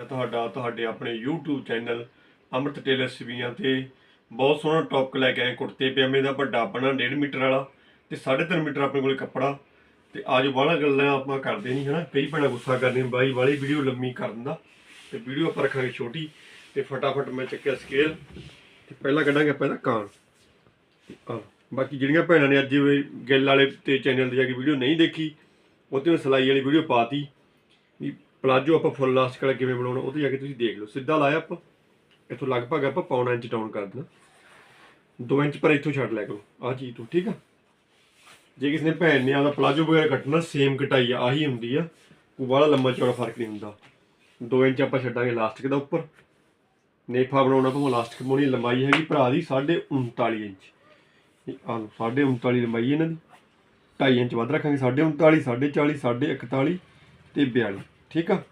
ਹੈ ਤੁਹਾਡਾ ਤੁਹਾਡੇ ਆਪਣੇ YouTube ਚੈਨਲ ਅਮਰਤ ਟੇਲਰ ਸਵੀਆਂ ਤੇ ਬਹੁਤ ਸੋਹਣਾ ਟੌਪ ਲੈ ਕੇ ਆਏ ਕੁੜਤੇ ਪਜਾਮੇ ਦਾ ਵੱਡਾ ਆਪਣਾ 1.5 ਮੀਟਰ ਵਾਲਾ ਤੇ 3.5 ਮੀਟਰ ਆਪਣੇ ਕੋਲੇ ਕੱਪੜਾ। ਤੇ ਅੱਜ ਬਾਹਲਾ ਗੱਲਾਂ ਆਪਾਂ ਕਰਦੇ ਨਹੀਂ ਹਨਾ? ਕਈ ਭੈਣਾਂ ਗੁੱਸਾ ਕਰਦੀਆਂ ਬਾਈ ਵਾਲੀ ਵੀਡੀਓ ਲੰਮੀ ਕਰਨ ਦਾ। ਤੇ ਵੀਡੀਓ ਆਪਾਂ ਰੱਖਾਂਗੇ ਛੋਟੀ ਤੇ ਫਟਾਫਟ ਮੈਂ ਚੱਕਿਆ ਸਕੇਲ ਤੇ ਪਹਿਲਾਂ ਕੱਢਾਂਗੇ ਆਪਾਂ ਇਹਦਾ ਕਾਨ। ਆਹ, ਬਾਕੀ ਜਿਹੜੀਆਂ ਭੈਣਾਂ ਨੇ ਅੱਜ ਵੀ ਗਿੱਲ ਵਾਲੇ ਤੇ ਚੈਨਲ ਤੇ ਜਾ ਕੇ ਵੀਡੀਓ ਨਹੀਂ ਦੇਖੀ ਉਹ ਤੇ ਮੈਂ ਸਿਲਾਈ ਵਾਲੀ ਵੀਡੀਓ ਪਾਤੀ। ਵੀ ਪਲਾਜੋ ਆਪਾਂ ਫੁੱਲ ਲਾਸਟਿਕ ਵਾਲਾ ਕਿਵੇਂ ਬਣਾਉਣਾ, ਉਹ ਤੇ ਜਾ ਕੇ ਤੁਸੀਂ ਦੇਖ ਲਓ। ਸਿੱਧਾ ਲਾਇਆ ਆਪਾਂ, ਇੱਥੋਂ ਲਗਭਗ ਆਪਾਂ ਪੌਣਾ ਇੰਚ ਡਾਊਨ ਕਰ ਦੇਣਾ। 2 ਇੰਚ ਪਰ ਇੱਥੋਂ ਛੱਡ ਲਿਆ ਕਰੋ, ਆਹ ਚੀਜ਼ ਤੋਂ, ਠੀਕ ਆ? ਜੇ ਕਿਸੇ ਨੇ ਭੈਣ ਨੇ ਆਦਾ ਪਲਾਜੋ ਵਗੈਰਾ ਕੱਟਣਾ ਸੇਮ ਕਟਾਈ ਆ, ਆਹੀ ਹੁੰਦੀ ਆ। ਕੋਈ ਬਾਹਲਾ ਲੰਮਾ ਚੌੜਾ ਫ਼ਰਕ ਨਹੀਂ ਹੁੰਦਾ। 2 ਇੰਚ ਆਪਾਂ ਛੱਡਾਂਗੇ ਲਾਸਟਿਕ ਦਾ ਉੱਪਰ। ਨੇਫਾ ਬਣਾਉਣਾ ਭਾਵੇਂ ਲਾਸਟਿਕ ਬਣਾਉਣੀ ਲੰਬਾਈ ਹੈਗੀ ਭਰਾ ਦੀ 39.5 ਇੰਚ। ਇਹ ਆਹ ਲਓ 39.5 ਲੰਬਾਈ ਇਹਨਾਂ ਦੀ। 2.5 ਇੰਚ ਵੱਧ ਰੱਖਾਂਗੇ 39.5 40 41 ਤੇ 42 ਠੀਕ ਆ?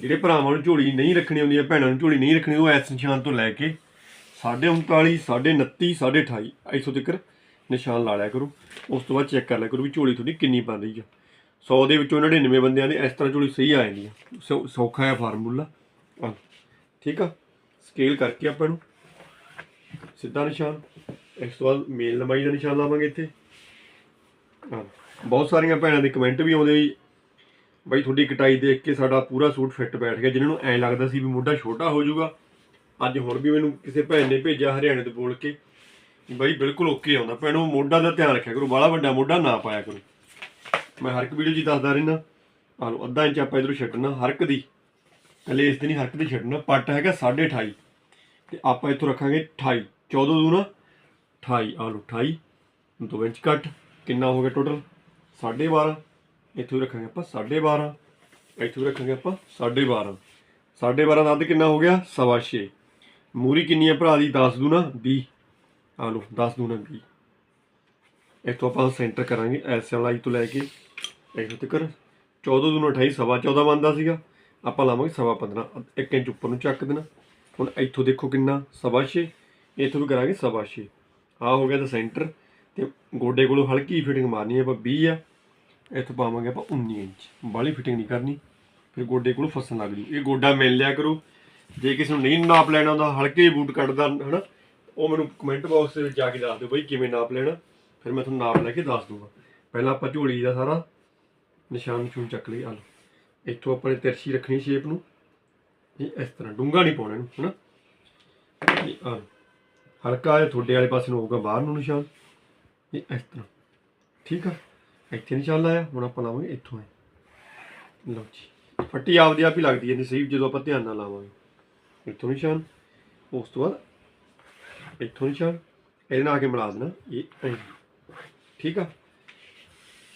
ਜਿਹੜੇ ਭਰਾਵਾਂ ਨੂੰ ਝੋਲੀ ਨਹੀਂ ਰੱਖਣੀ ਆਉਂਦੀ ਹੈ ਭੈਣਾਂ ਨੂੰ ਝੋਲੀ ਨਹੀਂ ਰੱਖਣੀ ਉਹ ਇਸ ਨਿਸ਼ਾਨ ਤੋਂ ਲੈ ਕੇ 39.5 29 28 ਇੱਥੋਂ ਤੱਕ ਨਿਸ਼ਾਨ ਲਾ ਲਿਆ ਕਰੋ। ਉਸ ਤੋਂ ਬਾਅਦ ਚੈੱਕ ਕਰ ਲਿਆ ਕਰੋ ਵੀ ਝੋਲੀ ਤੁਹਾਡੀ ਕਿੰਨੀ ਬਣ ਰਹੀ ਆ। 100 ਦੇ ਵਿੱਚੋਂ 99 ਬੰਦਿਆਂ ਦੇ ਇਸ ਤਰ੍ਹਾਂ ਝੋਲੀ ਸਹੀ ਆ ਜਾਂਦੀ ਆ। ਸੌ- ਸੌਖਾ ਹੈ ਫਾਰਮੂਲਾ। ਆਹ, ਠੀਕ ਆ? ਸਕੇਲ ਕਰਕੇ ਆਪਾਂ ਨੂੰ ਸਿੱਧਾ ਨਿਸ਼ਾਨ ਇਸ ਤੋਂ ਬਾਅਦ ਮੇਲ ਲੰਬਾਈ ਦਾ ਨਿਸ਼ਾਨ ਲਾਵਾਂਗੇ ਇੱਥੇ। ਹਾਂ ਬਹੁਤ ਸਾਰੀਆਂ ਭੈਣਾਂ ਦੇ ਕਮੈਂਟ ਵੀ ਆਉਂਦੇ ਬਾਈ ਤੁਹਾਡੀ ਕਟਾਈ ਦੇਖ ਕੇ ਸਾਡਾ ਪੂਰਾ ਸੂਟ ਫਿੱਟ ਬੈਠ ਗਿਆ। ਜਿਹਨਾਂ ਨੂੰ ਐਂ ਲੱਗਦਾ ਸੀ ਵੀ ਮੋਢਾ ਛੋਟਾ ਹੋ ਜਾਊਗਾ, ਅੱਜ ਹੁਣ ਵੀ ਮੈਨੂੰ ਕਿਸੇ ਭੈਣ ਨੇ ਭੇਜਿਆ ਹਰਿਆਣੇ ਤੋਂ ਬੋਲ ਕੇ ਬਾਈ ਬਿਲਕੁਲ ਓਕੇ ਆਉਂਦਾ। ਭੈਣੋ ਮੋਢਾ ਦਾ ਧਿਆਨ ਰੱਖਿਆ ਕਰੋ, ਬਾਹਲਾ ਵੱਡਾ ਮੋਢਾ ਨਾ ਪਾਇਆ ਕਰੋ। ਮੈਂ ਹਰ ਇੱਕ ਵੀਡੀਓ 'ਚ ਦੱਸਦਾ ਰਹਿਣਾ ਆਹ ਅੱਧਾ ਇੰਚ ਆਪਾਂ ਇਧਰੋਂ ਛੱਡਣਾ, ਹਰ ਇੱਕ ਦੀ, ਕੱਲੇ ਇਸ ਦੀ ਨਹੀਂ, ਹਰ ਇੱਕ ਦੀ ਛੱਡਣਾ। ਪੱਟ ਹੈਗਾ 28.5 ਤੇ ਆਪਾਂ ਇੱਥੋਂ ਰੱਖਾਂਗੇ 28 14 ਦੂਣਾ 28 ਆ ਲਓ 28 ਦੋ ਇੰਚ ਕੱਟ ਕਿੰਨਾ ਹੋ ਗਿਆ ਟੋਟਲ 12.5 ਇੱਥੋਂ ਰੱਖਾਂਗੇ ਆਪਾਂ 12.5 ਇੱਥੋਂ ਹੀ ਰੱਖਾਂਗੇ ਆਪਾਂ 12.5 12.5 ਦਾ ਅੱਧ ਕਿੰਨਾ ਹੋ ਗਿਆ? 6.5 ਮੂਰੀ ਕਿੰਨੀ ਹੈ ਭਰਾ ਦੀ? 10 ਦੂਣਾ 20 ਆ ਲਓ 10 ਦੂਣਾ 20 ਇੱਥੋਂ ਆਪਾਂ ਸੈਂਟਰ ਕਰਾਂਗੇ ਐਸ ਵਾਲਾ ਤੋਂ ਲੈ ਕੇ। ਇੱਥੋਂ ਤੱਕ 14 ਦੂਣਾ 28 ਸਵਾ 14 ਬਣਦਾ ਸੀਗਾ। ਆਪਾਂ ਲਾਵਾਂਗੇ ਸਵਾ 15 1 ਇੰਚ ਉੱਪਰ ਨੂੰ ਚੱਕ ਦੇਣਾ। ਹੁਣ ਇੱਥੋਂ ਦੇਖੋ ਕਿੰਨਾ? ਸਵਾ 6 ਇੱਥੋਂ ਵੀ ਕਰਾਂਗੇ ਸਵਾ 6 ਆ ਹੋ ਗਿਆ ਤਾਂ ਸੈਂਟਰ। ਤੇ ਗੋਡੇ ਕੋਲੋਂ ਹਲਕੀ ਫਿਟਿੰਗ ਮਾਰਨੀ ਹੈ ਆਪਾਂ 20 ਆ। ਇੱਥੋਂ ਪਾਵਾਂਗੇ ਆਪਾਂ 19 ਇੰਚ। ਬਾਹਲੀ ਫਿਟਿੰਗ ਨਹੀਂ ਕਰਨੀ। ਫਿਰ ਗੋਡੇ ਕੋਲੋਂ ਫਸਣ ਲੱਗ ਜੂ। ਇਹ ਗੋਡਾ ਮਿਲ ਲਿਆ ਕਰੋ। ਜੇ ਕਿਸੇ ਨੂੰ ਨਹੀਂ ਨਾਪ ਲੈਣਾ ਹੁੰਦਾ, ਹਲਕੇ ਬੂਟ ਕੱਟਦਾ ਹਨਾ, ਉਹ ਮੈਨੂੰ ਕਮੈਂਟ ਬਾਕਸ ਦੇ ਵਿੱਚ ਜਾ ਕੇ ਦੱਸ ਦਿਓ ਬਈ ਕਿਵੇਂ ਨਾਪ ਲੈਣਾ। ਫਿਰ ਮੈਂ ਤੁਹਾਨੂੰ ਨਾਪ ਲੈ ਕੇ ਦੱਸ ਦੂੰਗਾ। ਪਹਿਲਾਂ ਆਪਾਂ ਝੋਲੀ ਦਾ ਸਾਰਾ ਨਿਸ਼ਾਨ ਨਿਸ਼ੂਨ ਚੱਕ ਲਈ ਆ ਲਓ। ਇੱਥੋਂ ਆਪਾਂ ਨੇ ਤਿਰਛੀ ਰੱਖਣੀ ਸ਼ੇਪ ਨੂੰ। ਇਹ ਇਸ ਤਰ੍ਹਾਂ ਡੂੰਗਾ ਨਹੀਂ ਪਾਉਣਾ ਇਹਨੂੰ, ਹਨਾ। ਇਹ ਆ ਹਲਕਾ ਜਿਹਾ ਤੁਹਾਡੇ ਵਾਲੇ ਪਾਸੇ ਨੂੰ ਹੋਊਗਾ ਬਾਹਰ ਨੂੰ ਨਿਸ਼ਾਨ। ਇਹ ਇਸ ਤਰ੍ਹਾਂ। ਠੀਕ ਆ? ਇੱਥੇ ਨਿਸ਼ਾਨ ਲਾਇਆ ਹੁਣ ਆਪਾਂ ਲਾਵਾਂਗੇ ਇੱਥੋਂ ਇਹ। ਲਓ ਜੀ, ਫੱਟੀ ਆਪਦੀ ਆਪ ਹੀ ਲੱਗਦੀ ਹੈ ਨਹੀਂ ਸਹੀ, ਜਦੋਂ ਆਪਾਂ ਧਿਆਨ ਨਾਲ ਲਾਵਾਂਗੇ। ਇੱਥੋਂ ਨਿਸ਼ਾਨ ਉਸ ਤੋਂ ਬਾਅਦ ਇੱਥੋਂ ਨਿਸ਼ਾਨ ਇਹਦੇ ਨਾਲ ਆ ਕੇ ਮਿਲਾ ਦੇਣਾ, ਇਹ ਠੀਕ ਆ?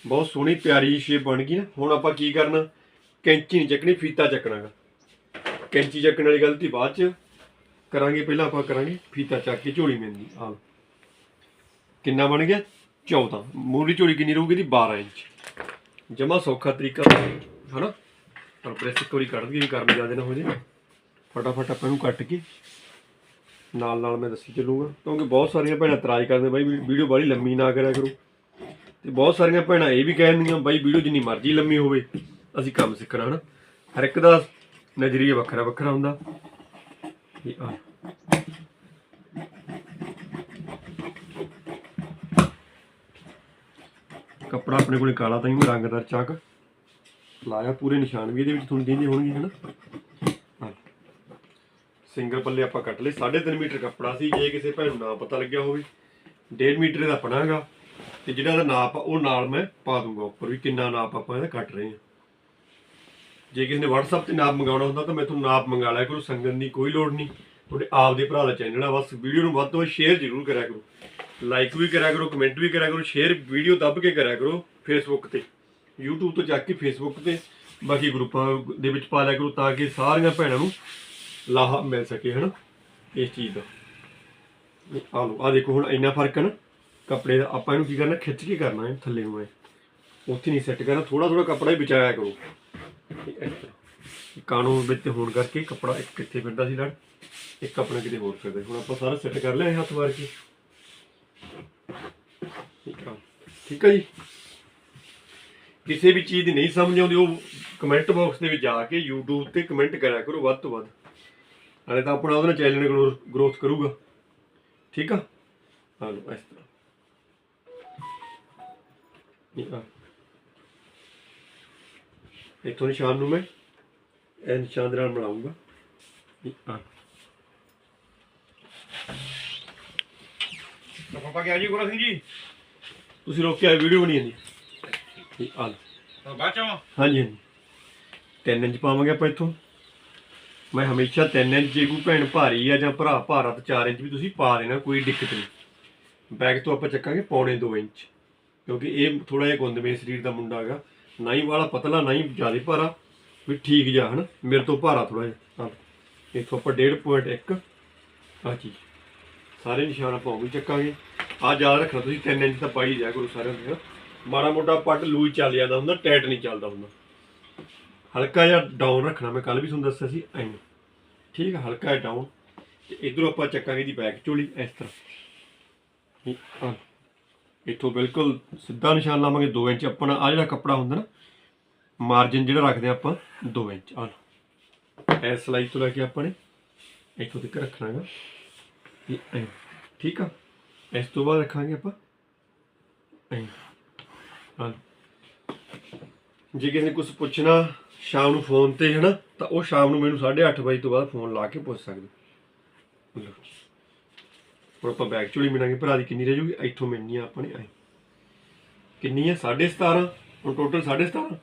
ਬਹੁਤ ਸੋਹਣੀ ਪਿਆਰੀ ਸ਼ੇਪ ਬਣ ਗਈ ਨਾ, ਹੁਣ ਆਪਾਂ ਕੀ ਕਰਨਾ? ਕੈਂਚੀ ਨਹੀਂ ਚੱਕਣੀ, ਫੀਤਾ ਚੱਕਣਾਗਾ। ਕੈਂਚੀ ਚੱਕਣ ਵਾਲੀ ਗਲਤੀ ਬਾਅਦ ਚ ਕਰਾਂਗੇ, ਪਹਿਲਾਂ ਆਪਾਂ ਕਰਾਂਗੇ ਫੀਤਾ ਚੱਕ ਕੇ ਝੋਲੀ ਮਿਲਦੀ ਆ ਕਿੰਨਾ ਬਣ ਗਿਆ? 14 ਮੂਲੀ ਝੋਲੀ ਕਿੰਨੀ ਰਹੂਗੀ ਦੀ 12 ਇੰਚ। ਜਮਾ ਸੌਖਾ ਤਰੀਕਾ ਹਨਾ? ਪਰ ਪ੍ਰੈਸ ਇੱਕ ਵਾਰੀ ਕੱਢ ਦਈਏ ਵੀ ਕਰਨ ਜ਼ਿਆਦਾ ਨਾ ਹੋ ਜੇ। ਫਟਾਫਟ ਆਪਾਂ ਇਹਨੂੰ ਕੱਟ ਕੇ ਨਾਲ ਨਾਲ ਮੈਂ ਦੱਸੀ ਚੱਲੂਗਾ। ਕਿਉਂਕਿ ਬਹੁਤ ਸਾਰੀਆਂ ਭੈਣਾਂ ਇਤਰਾਜ਼ ਕਰਦੇ ਬਾਈ ਵੀਡੀਓ ਬਾਹਲੀ ਲੰਮੀ ਨਾ ਕਰਿਆ ਕਰੋ। ਤੇ ਬਹੁਤ ਸਾਰੀਆਂ ਭੈਣਾਂ ਇਹ ਵੀ ਕਹਿੰਦੀਆਂ ਬਾਈ, ਵੀਡੀਓ ਜਿੰਨੀ ਮਰਜ਼ੀ ਲੰਮੀ ਹੋਵੇ, ਅਸੀਂ ਕੰਮ ਸਿੱਖਣਾ, ਹਨਾ? ਹਰ ਇੱਕ ਦਾ ਨਜ਼ਰੀਆ ਵੱਖਰਾ ਵੱਖਰਾ ਹੁੰਦਾ। ਇਹ ਆ। ਕੱਪੜਾ ਆਪਣੇ ਕੋਲੇ ਕਾਲਾ ਤਾਂ ਹੀ ਰੰਗਦਾਰ ਚੱਕ ਲਾਇਆ, ਪੂਰੇ ਨਿਸ਼ਾਨ ਵੀ ਇਹਦੇ ਵਿੱਚ ਤੁਹਾਨੂੰ ਦਿੰਦੇ ਹੋਣਗੇ ਹਨਾ ਸਿੰਗਲ ਪੱਲੇ ਆਪਾਂ ਕੱਟ ਲਏ 3.5 ਮੀਟਰ ਕੱਪੜਾ ਸੀ, ਜੇ ਕਿਸੇ ਭੈਣ ਨੂੰ ਨਾ ਪਤਾ ਲੱਗਿਆ ਹੋਵੇ 1.5 ਮੀਟਰ ਦਾ ਪਣਾਗਾ ਤੇ ਜਿਹੜਾ ਇਹਦਾ ਨਾਪ ਆ, ਉਹ ਨਾਲ ਮੈਂ ਪਾ ਦੂੰਗਾ ਉੱਪਰ ਵੀ, ਕਿੰਨਾ ਨਾਪ ਆਪਾਂ ਇਹਦਾ ਕੱਟ ਰਹੇ ਹਾਂ। ਜੇ ਕਿਸੇ ਨੇ WhatsApp ਤੇ ਨਾਪ ਮੰਗਾਉਣਾ ਹੁੰਦਾ, ਤਾਂ ਮੈਂ ਤੁਹਾਨੂੰ ਨਾਪ ਮੰਗਾ ਲਿਆ ਕਰੋ ਸੰਗਨ ਦੀ ਕੋਈ ਲੋੜ ਨਹੀਂ। ਤੁਹਾਡੇ ਆਪ ਦੇ ਭਰਾ ਦਾ ਚੈਨਲ ਆ, ਬਸ ਵੀਡੀਓ ਨੂੰ ਵੱਧ ਤੋਂ ਵੱਧ ਸ਼ੇਅਰ ਜ਼ਰੂਰ ਕਰਿਆ ਕਰੋ। ਲਾਈਕ ਵੀ ਕਰਿਆ ਕਰੋ ਕਮੈਂਟ ਵੀ ਕਰਿਆ ਕਰੋ ਸ਼ੇਅਰ ਵੀਡੀਓ ਦੱਬ ਕੇ ਕਰਿਆ ਕਰੋ ਫੇਸਬੁੱਕ ਤੇ, YouTube ਤੋਂ ਚੱਕ ਕੇ ਫੇਸਬੁੱਕ ਤੇ, ਬਾਕੀ ਗਰੁੱਪਾਂ ਦੇ ਵਿੱਚ ਪਾ ਲਿਆ ਕਰੋ ਤਾਂ ਕਿ ਸਾਰੀਆਂ ਭੈਣਾਂ ਨੂੰ ਲਾਹਾ ਮਿਲ ਸਕੇ, ਹਨਾ? ਇਸ ਚੀਜ਼ ਦਾ। ਆ ਲਓ ਆ ਦੇਖੋ, ਹੁਣ ਇੰਨਾ ਫ਼ਰਕ ਹੈ ਨਾ, ਕੱਪੜੇ ਦਾ, ਆਪਾਂ ਇਹਨੂੰ ਕੀ ਕਰਨਾ, ਖਿੱਚ ਕੇ ਕਰਨਾ ਹੈ, ਥੱਲੇ ਨੂੰ ਐ ਉੱਥੇ ਨਹੀਂ ਸੈੱਟ ਕਰਨਾ ਥੋੜਾ ਥੋੜਾ ਕੱਪੜਾ ਹੀ ਬਚਾਇਆ ਕਰੋ। ਕਾਨੂੰਨ ਵਿੱਚ ਹੋਣ ਕਰਕੇ ਕੱਪੜਾ ਇੱਕ ਕਿੱਥੇ ਫਿਰਦਾ ਸੀ ਲੜ ਇੱਕ ਆਪਣਾ ਕਿਤੇ ਹੋਰ ਫਿਰਦਾ ਹੁਣ ਆਪਾਂ ਸਾਰਾ ਸੈੱਟ ਕਰ ਲਿਆ ਹੱਥ ਮਾਰ ਕੇ। ਠੀਕ ਆ। ਠੀਕ ਆ ਜੀ। ਕਿਸੇ ਵੀ ਚੀਜ਼ ਦੀ ਨਹੀਂ ਸਮਝ ਆਉਂਦੀ, ਉਹ ਕਮੈਂਟ ਬਾਕਸ ਦੇ ਵਿੱਚ ਜਾ ਕੇ YouTube ਤੇ ਕਮੈਂਟ ਕਰਿਆ ਕਰੋ ਵੱਧ ਤੋਂ ਵੱਧ। ਹਲੇ ਤਾਂ ਆਪਣਾ ਉਹਦੇ ਨਾਲ ਚੈਨਲ ਗਰੋਥ ਕਰੂਗਾ। ਠੀਕ ਆ? ਹਾਂ ਇਸ ਤਰ੍ਹਾਂ। ਇਹ ਆ। ਇੱਥੋਂ ਨਿਸ਼ਾਨ ਨੂੰ ਮੈਂ ਇਹ ਨਿਸ਼ਾਨ ਦੇ ਨਾਲ ਬਣਾਉਂਗਾ ਇਹ ਆ। ਤਾਂ ਪਾਪਾ ਗਿਆ ਜੀ ਗੁਰਾ ਸਿੰਘ ਜੀ? ਤੁਸੀਂ ਰੋਕਿਆ ਵੀਡੀਓ ਬਣੀ ਜਾਂਦੀ। ਇਹ ਆ ਲਓ। ਬਾਅਦ ਚੋਂ? ਹਾਂਜੀ ਹਾਂਜੀ। 3 ਇੰਚ ਪਾਵਾਂਗੇ ਆਪਾਂ ਇੱਥੋਂ। ਮੈਂ ਹਮੇਸ਼ਾ 3 ਇੰਚ ਜੇ ਕੋਈ ਭੈਣ ਭਾਰੀ ਆ ਜਾਂ ਭਰਾ ਭਾਰਾ ਤਾਂ 4 ਇੰਚ ਵੀ ਤੁਸੀਂ ਪਾ ਦੇਣਾ ਕੋਈ ਦਿੱਕਤ ਨਹੀਂ। ਬੈਕ ਤੋਂ ਆਪਾਂ ਚੱਕਾਂਗੇ ਪੌਣੇ 2 ਇੰਚ। ਕਿਉਂਕਿ ਇਹ ਥੋੜਾ ਜਿਹਾ ਗੁੰਦਵੇਂ ਸਰੀਰ ਦਾ ਮੁੰਡਾ ਹੈਗਾ। ਨਾ ਹੀ ਵਾਲਾ ਪਤਲਾ ਨਾ ਹੀ ਜ਼ਿਆਦਾ ਭਾਰਾ। ਵੀ ਠੀਕ ਜਾ ਹਨ? ਮੇਰੇ ਤੋਂ ਭਾਰਾ ਥੋੜਾ ਜਿਹਾ। ਹਾਂ ਇੱਥੋਂ ਆਪਾਂ 1.5.1 ਆ ਚੀਜ਼। ਸਾਰੇ ਨਿਸ਼ਾਨ ਆਪਾਂ ਉਹ ਵੀ ਚੱਕਾਂਗੇ। ਆ ਯਾਦ ਰੱਖਣਾ, ਤੁਸੀਂ 3 ਇੰਚ ਤਾਂ ਪਾਈ ਜਾ ਕਰੋ ਸਾਰਿਆਂ ਦੇ। ਮਾੜਾ ਮੋਟਾ ਪੱਟ ਲੂਜ ਚੱਲ ਜਾਂਦਾ ਹੁੰਦਾ, ਟਾਈਟ ਨਹੀਂ ਚੱਲਦਾ ਹੁੰਦਾ। ਹਲਕਾ ਜਿਹਾ ਡਾਊਨ ਰੱਖਣਾ, ਮੈਂ ਕੱਲ ਵੀ ਤੁਹਾਨੂੰ ਦੱਸਿਆ ਸੀ ਐਂ ਠੀਕ ਹੈ ਹਲਕਾ ਜਿਹਾ ਡਾਊਨ ਤੇ ਇਧਰੋਂ ਆਪਾਂ ਚੱਕਾਂਗੇ ਦੀ ਬੈਕ ਚੋਲੀ ਇਸ ਤਰ੍ਹਾਂ। ਇਹ ਇੱਥੋਂ ਬਿਲਕੁਲ ਸਿੱਧਾ ਨਿਸ਼ਾਨ ਲਾਵਾਂਗੇ 2 ਇੰਚ ਆਪਣਾ ਆ ਜਿਹੜਾ ਕੱਪੜਾ ਹੁੰਦਾ ਨਾ ਮਾਰਜਨ ਜਿਹੜਾ ਰੱਖਦੇ ਆਪਾਂ 2 ਇੰਚ ਆ ਲਓ। ਇਸ ਸਲਾਈ ਤੋਂ ਲੈ ਕੇ ਆਪਾਂ ਨੇ ਇੱਥੋਂ ਤੱਕ ਰੱਖਣਾ ਹੈਗਾ ਇਹ ਠੀਕ ਆ? ਇਸ ਤੋਂ ਬਾਅਦ ਰੱਖਾਂਗੇ ਆਪਾਂ ਹਾਂ ਜੇ ਕਿਸੇ ਨੇ ਕੁਝ ਪੁੱਛਣਾ ਸ਼ਾਮ ਨੂੰ ਫੋਨ ਤੇ ਹੈ ਨਾ ਤਾਂ ਉਹ ਸ਼ਾਮ ਨੂੰ ਮੈਨੂੰ 8:30 ਵਜੇ ਤੋਂ ਬਾਅਦ ਫੋਨ ਲਾ ਕੇ ਪੁੱਛ ਸਕਦੇ ਹੁਣ ਆਪਾਂ ਬੈਕ ਚੋਲੀ ਮਿਲਾਂਗੇ ਭਰਾ ਦੀ ਕਿੰਨੀ ਰਹਿ ਜੂਗੀ ਇੱਥੋਂ ਮਿਲਣੀ ਆ ਆਪਾਂ ਨੇ ਐਂ ਕਿੰਨੀ ਹੈ 17.5 ਹੁਣ ਟੋਟਲ 17.5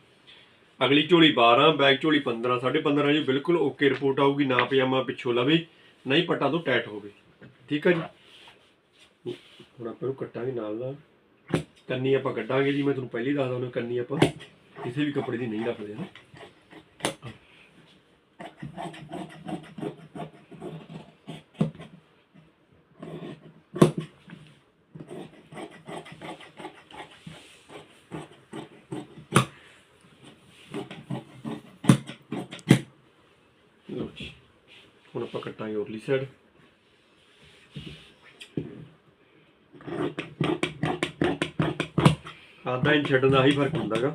ਅਗਲੀ ਝੋਲੀ 12 ਬੈਕ ਝੋਲੀ 15 15.5 ਜੀ ਬਿਲਕੁਲ ਓਕੇ ਰਿਪੋਰਟ ਆਊਗੀ ਨਾ ਪਜਾਮਾ ਪਿੱਛੋਂ ਲਵੇ ਨਹੀਂ ਪੱਟਾ ਤੋਂ ਟੈਟ ਹੋਵੇ ਠੀਕ ਹੈ ਜੀ ਹੁਣ ਆਪਾਂ ਨੂੰ ਕੱਟਾਂਗੇ ਨਾਲ ਨਾਲ। ਕੰਨੀ ਆਪਾਂ ਕੱਢਾਂਗੇ ਜੀ, ਮੈਂ ਤੁਹਾਨੂੰ ਪਹਿਲਾਂ ਹੀ ਦੱਸਦਾ ਉਹਨੂੰ ਕੰਨੀ ਆਪਾਂ। ਕਿਸੇ ਵੀ ਕੱਪੜੇ ਦੀ ਨਹੀਂ ਰੱਖਦੇ ਹਾਂ ਹੁਣ ਆਪਾਂ ਕੱਟਾਂਗੇ ਉਰਲੀ ਸਾਈਡ ਆਦਾ ਇੰਚ ਛੱਡਣ ਦਾ ਹੀ ਫ਼ਰਕ ਹੁੰਦਾਗਾ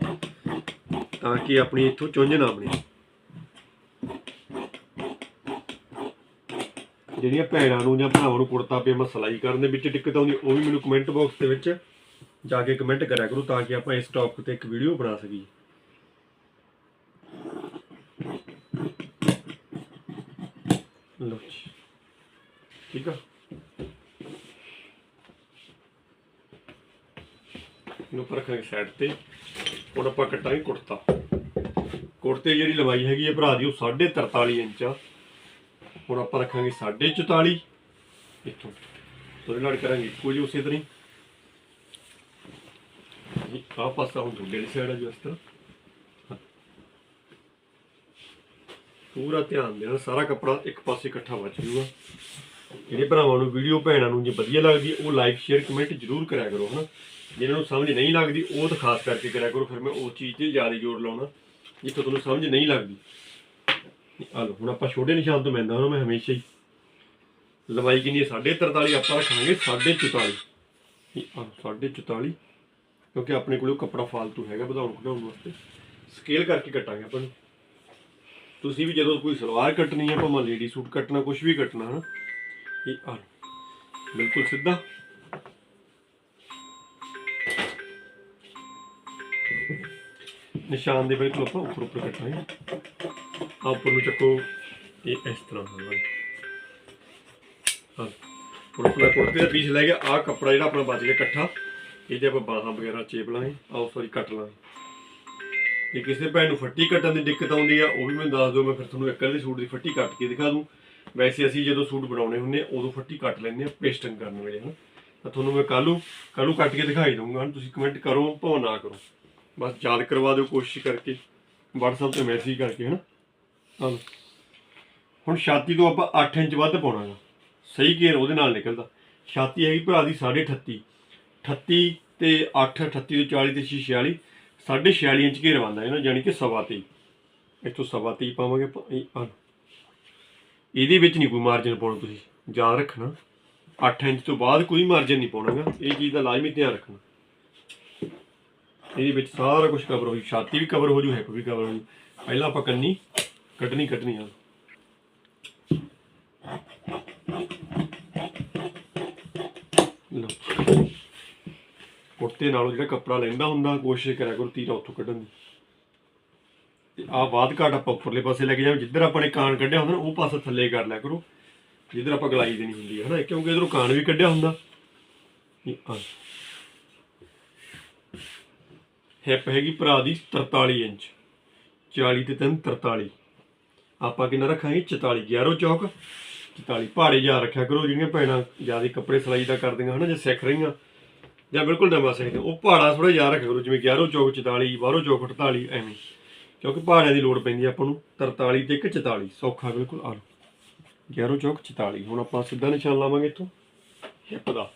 ਤਾਂ ਕਿ ਆਪਣੀ ਇੱਥੋਂ ਚੁੰਝ ਨਾ ਬਣੇ। ਜਿਹੜੀਆਂ ਭੈਣਾਂ ਨੂੰ ਜਾਂ ਭਰਾਵਾਂ ਨੂੰ ਕੁੜਤਾ ਪਜਾਮਾ ਸਿਲਾਈ ਕਰਨ ਦੇ ਵਿੱਚ ਦਿੱਕਤ ਆਉਂਦੀ, ਉਹ ਵੀ ਮੈਨੂੰ ਕਮੈਂਟ ਬਾਕਸ ਦੇ ਵਿੱਚ ਜਾ ਕੇ ਕਮੈਂਟ ਕਰਿਆ ਕਰੋ ਤਾਂ ਕਿ ਆਪਾਂ ਇਸ ਟੌਪਿਕ ਤੇ ਇੱਕ ਵੀਡੀਓ ਬਣਾ ਸਕੀਏ ਲਓ ਜੀ ਠੀਕ ਆ ਇਹਨੂੰ ਉੱਪਰ ਰੱਖਾਂਗੇ ਸਾਈਡ ਤੇ। ਹੁਣ ਆਪਾਂ ਕੱਟਾਂਗੇ ਕੁੜਤਾ। ਕੁੜਤੇ ਜਿਹੜੀ ਲੰਬਾਈ ਹੈਗੀ ਹੈ ਭਰਾ ਦੀ ਉਹ 43.5 ਇੰਚ ਆ। ਹੁਣ ਆਪਾਂ ਰੱਖਾਂਗੇ 44 ਇੱਥੋਂ। ਉਹਦੇ ਨਾਲ ਕਰਾਂਗੇ ਇੱਕੋ ਉਸੇ ਤਰ੍ਹਾਂ ਆਹ ਪਾਸਾ ਹੁਣ ਦੂਜੇ ਵਾਲੀ ਸਾਈਡ ਆ ਜਿਸ ਤਰ੍ਹਾਂ। ਪੂਰਾ ਧਿਆਨ ਦੇਣਾ ਸਾਰਾ ਕੱਪੜਾ ਇੱਕ ਪਾਸੇ ਇਕੱਠਾ ਵੱਜ ਜੂਗਾ। ਜਿਹੜੇ ਭਰਾਵਾਂ ਨੂੰ ਵੀਡੀਓ ਭੈਣਾਂ ਨੂੰ ਜੇ ਵਧੀਆ ਲੱਗਦੀ ਹੈ, ਉਹ ਲਾਈਕ ਸ਼ੇਅਰ ਕਮੈਂਟ ਜ਼ਰੂਰ ਕਰਿਆ ਕਰੋ ਹਨਾ? ਜਿਹਨਾਂ ਨੂੰ ਸਮਝ ਨਹੀਂ ਲੱਗਦੀ, ਉਹ ਤਾਂ ਖਾਸ ਕਰਕੇ ਕਰਿਆ ਕਰੋ, ਫਿਰ ਮੈਂ ਉਸ ਚੀਜ਼ ਤੇ ਜ਼ਿਆਦਾ ਜ਼ੋਰ ਲਾਉਣਾ, ਜਿੱਥੇ ਤੁਹਾਨੂੰ ਸਮਝ ਨਹੀਂ ਲੱਗਦੀ। ਆ ਲਓ, ਹੁਣ ਆਪਾਂ ਛੋਟੇ ਨਿਸ਼ਾਨ ਤੋਂ ਮੈਂਦਾ ਹਾਂ, ਮੈਂ ਹਮੇਸ਼ਾ ਹੀ। ਲੰਬਾਈ ਕਿੰਨੀ ਹੈ? 43 ਆਪਾਂ ਰੱਖਾਂਗੇ 44 ਇਹ ਆ 44 ਕਿਉਂਕਿ ਆਪਣੇ ਕੋਲ ਕੱਪੜਾ ਫਾਲਤੂ ਹੈਗਾ, ਵਧਾਉਣ ਘਟਾਉਣ ਵਾਸਤੇ। ਸਕੇਲ ਕਰਕੇ ਕੱਟਾਂਗੇ ਆਪਾਂ ਨੂੰ ਤੁਸੀਂ ਵੀ ਜਦੋਂ ਕੋਈ ਸਲਵਾਰ ਕੱਟਣੀ ਹੈ ਭਾਵੇਂ ਲੇਡੀ ਸੂਟ ਕੱਟਣਾ ਕੁਝ ਵੀ ਕੱਟਣਾ ਹੈ ਇਹ ਆ ਬਿਲਕੁਲ ਸਿੱਧਾ। ਨਿਸ਼ਾਨ ਦੇ ਬਿਲਕੁਲ ਆਪਾਂ ਉੱਪਰ ਉੱਪਰ ਕੱਟਾਂਗੇ ਆ ਉੱਪਰ ਨੂੰ ਚੱਕੋ, ਇਹ ਇਸ ਤਰ੍ਹਾਂ ਹੋਵੇਗਾ ਹਾਂ ਹੁਣ ਆਪਣਾ ਕੁੜਤੇ ਦਾ ਪੀਸ ਲੈ ਗਿਆ। ਆ ਕੱਪੜਾ ਜਿਹੜਾ ਆਪਣਾ ਬਚ ਗਿਆ ਇਕੱਠਾ, ਇਹਦੇ ਆਪਾਂ ਬਾਹਾਂ ਵਗੈਰਾ ਚੇਪ ਲਾਂਗੇ। ਆਓ ਸੌਰੀ ਕੱਟ ਲਾਂਗੇ। ਜੇ ਕਿਸੇ ਭੈਣ ਨੂੰ ਫੱਟੀ ਕੱਟਣ ਦੀ ਦਿੱਕਤ ਆਉਂਦੀ ਆ, ਉਹ ਵੀ ਮੈਨੂੰ ਦੱਸ ਦਿਓ, ਮੈਂ ਫਿਰ ਤੁਹਾਨੂੰ ਇੱਕ ਅੱਧੇ ਸੂਟ ਦੀ ਫੱਟੀ ਕੱਟ ਕੇ ਦਿਖਾ ਦੂੰ। ਵੈਸੇ ਅਸੀਂ ਜਦੋਂ ਸੂਟ ਬਣਾਉਣੇ ਹੁੰਦੇ ਆ, ਉਦੋਂ ਫੱਟੀ ਕੱਟ ਲੈਂਦੇ ਆ, ਪੇਸਟਿੰਗ ਕਰਨ ਵੇਲੇ ਹਨਾ। ਤਾਂ ਤੁਹਾਨੂੰ ਮੈਂ ਕੱਲੂ ਕੱਲ੍ਹ ਨੂੰ ਕੱਟ ਕੇ ਦਿਖਾਈ ਦਊਂਗਾ ਹੁਣ ਤੁਸੀਂ ਕਮੈਂਟ ਕਰੋ ਭਾਵੇਂ ਨਾ ਕਰੋ। ਬਸ ਯਾਦ ਕਰਵਾ ਦਿਓ ਕੋਸ਼ਿਸ਼ ਕਰਕੇ, WhatsApp ਤੇ ਮੈਸੇਜ ਕਰਕੇ, ਹਨਾ? ਹਾਂ। ਹੁਣ ਛਾਤੀ ਤੋਂ ਆਪਾਂ 8 ਇੰਚ ਵੱਧ ਪਾਉਣਾ ਹੈ ਸਹੀ ਘੇਰ ਉਹਦੇ ਨਾਲ ਨਿਕਲਦਾ। ਛਾਤੀ ਹੈਗੀ ਭਰਾ ਦੀ 38 38 ਤੇ 8 38 ਤੋਂ 40 ਤੇ 46 ਸਾਢੇ 46 ਇੰਚ ਘੇਰ ਆਉਂਦਾ ਹੈ ਨਾ ਯਾਨੀ ਕਿ ਸਵਾ ਤੇ ਇੱਥੋਂ ਸਵਾ ਤੇ ਪਾਵਾਂਗੇ ਆਪਾਂ ਇਹਦੇ ਵਿੱਚ ਨਹੀਂ ਕੋਈ ਮਾਰਜਨ ਪਾਉਣਾ ਤੁਸੀਂ, ਯਾਦ ਰੱਖਣਾ। 8 ਇੰਚ ਤੋਂ ਬਾਅਦ ਕੋਈ ਮਾਰਜਨ ਨਹੀਂ ਪਾਉਣਾਗਾ ਇਹ ਚੀਜ਼ ਦਾ ਲਾਜ਼ਮੀ ਧਿਆਨ ਰੱਖਣਾ। ਇਹਦੇ ਵਿੱਚ ਸਾਰਾ ਕੁਝ ਕਵਰ ਹੋ ਜੂ ਛਾਤੀ ਵੀ ਕਵਰ ਹੋ ਜੂ ਹਿੱਪ ਵੀ ਕਵਰ ਹੋ ਜੂ। ਪਹਿਲਾਂ ਆਪਾਂ ਕੰਨੀ, ਕੱਢਣੀ ਕੱਢਣੀ ਆ। ਲਓ। ਕੁੜਤੇ ਨਾਲੋਂ ਜਿਹੜਾ ਕੱਪੜਾ ਲੈਂਦਾ ਹੁੰਦਾ, ਕੋਸ਼ਿਸ਼ ਕਰਿਆ ਕਰੋ ਤੀਰਾ ਉੱਥੋਂ ਕੱਢਣ ਦੀ। ਤੇ ਆ ਬਾਅਦ ਘਾਟ ਆਪਾਂ ਉੱਪਰਲੇ ਪਾਸੇ ਲੈ ਕੇ ਜਾਵਾਂ। ਜਿੱਧਰ ਆਪਾਂ ਨੇ ਕਾਨ ਕੱਢਿਆ ਹੁੰਦਾ ਨਾ, ਉਹ ਪਾਸਾ ਥੱਲੇ ਕਰ ਲਿਆ ਕਰੋ। ਜਿੱਧਰ ਆਪਾਂ ਗਲਾਈ ਦੇਣੀ ਹੁੰਦੀ ਹੈ ਹਨਾ? ਕਿਉਂਕਿ ਇਧਰੋਂ ਕਾਨ ਵੀ ਕੱਢਿਆ ਹੁੰਦਾ। ਇਹ ਆ। ਹਿੱਪ ਹੈਗੀ ਭਰਾ ਦੀ 43 ਇੰਚ 40 ਤੇ 3 43 ਆਪਾਂ ਕਿੰਨਾ ਰੱਖਾਂਗੇ? 44 11 ਚੌਕ। 44 ਪਹਾੜੇ ਜਾ ਰੱਖਿਆ ਕਰੋ, ਜਿਹੜੀਆਂ ਭੈਣਾਂ ਜ਼ਿਆਦਾ ਕੱਪੜੇ ਸਿਲਾਈ ਦਾ ਕਰਦੀਆਂ ਹਨਾ, ਜੇ ਸਿੱਖ ਰਹੀਆਂ। ਜਾਂ ਬਿਲਕੁਲ ਨਵਾਂ ਸਿੱਖਦੇ ਉਹ ਪਹਾੜਾ ਥੋੜਾ ਯਾਦ ਰੱਖਿਆ ਕਰੋ, ਜਿਵੇਂ 11 ਚੌਕ 44 12 ਚੌਕ 48 ਐਵੇਂ। ਕਿਉਂਕਿ ਪਹਾੜਿਆਂ ਦੀ ਲੋੜ ਪੈਂਦੀ ਆਪਾਂ ਨੂੰ 43 ਤੇ ਇੱਕ 44 ਸੌਖਾ ਬਿਲਕੁਲ ਆ ਲਓ 11 ਚੌਕ 44 ਹੁਣ ਆਪਾਂ ਸਿੱਧਾ ਨਿਸ਼ਾਨ ਲਾਵਾਂਗੇ ਇੱਥੋਂ। ਹਿੱਪ ਦਾ।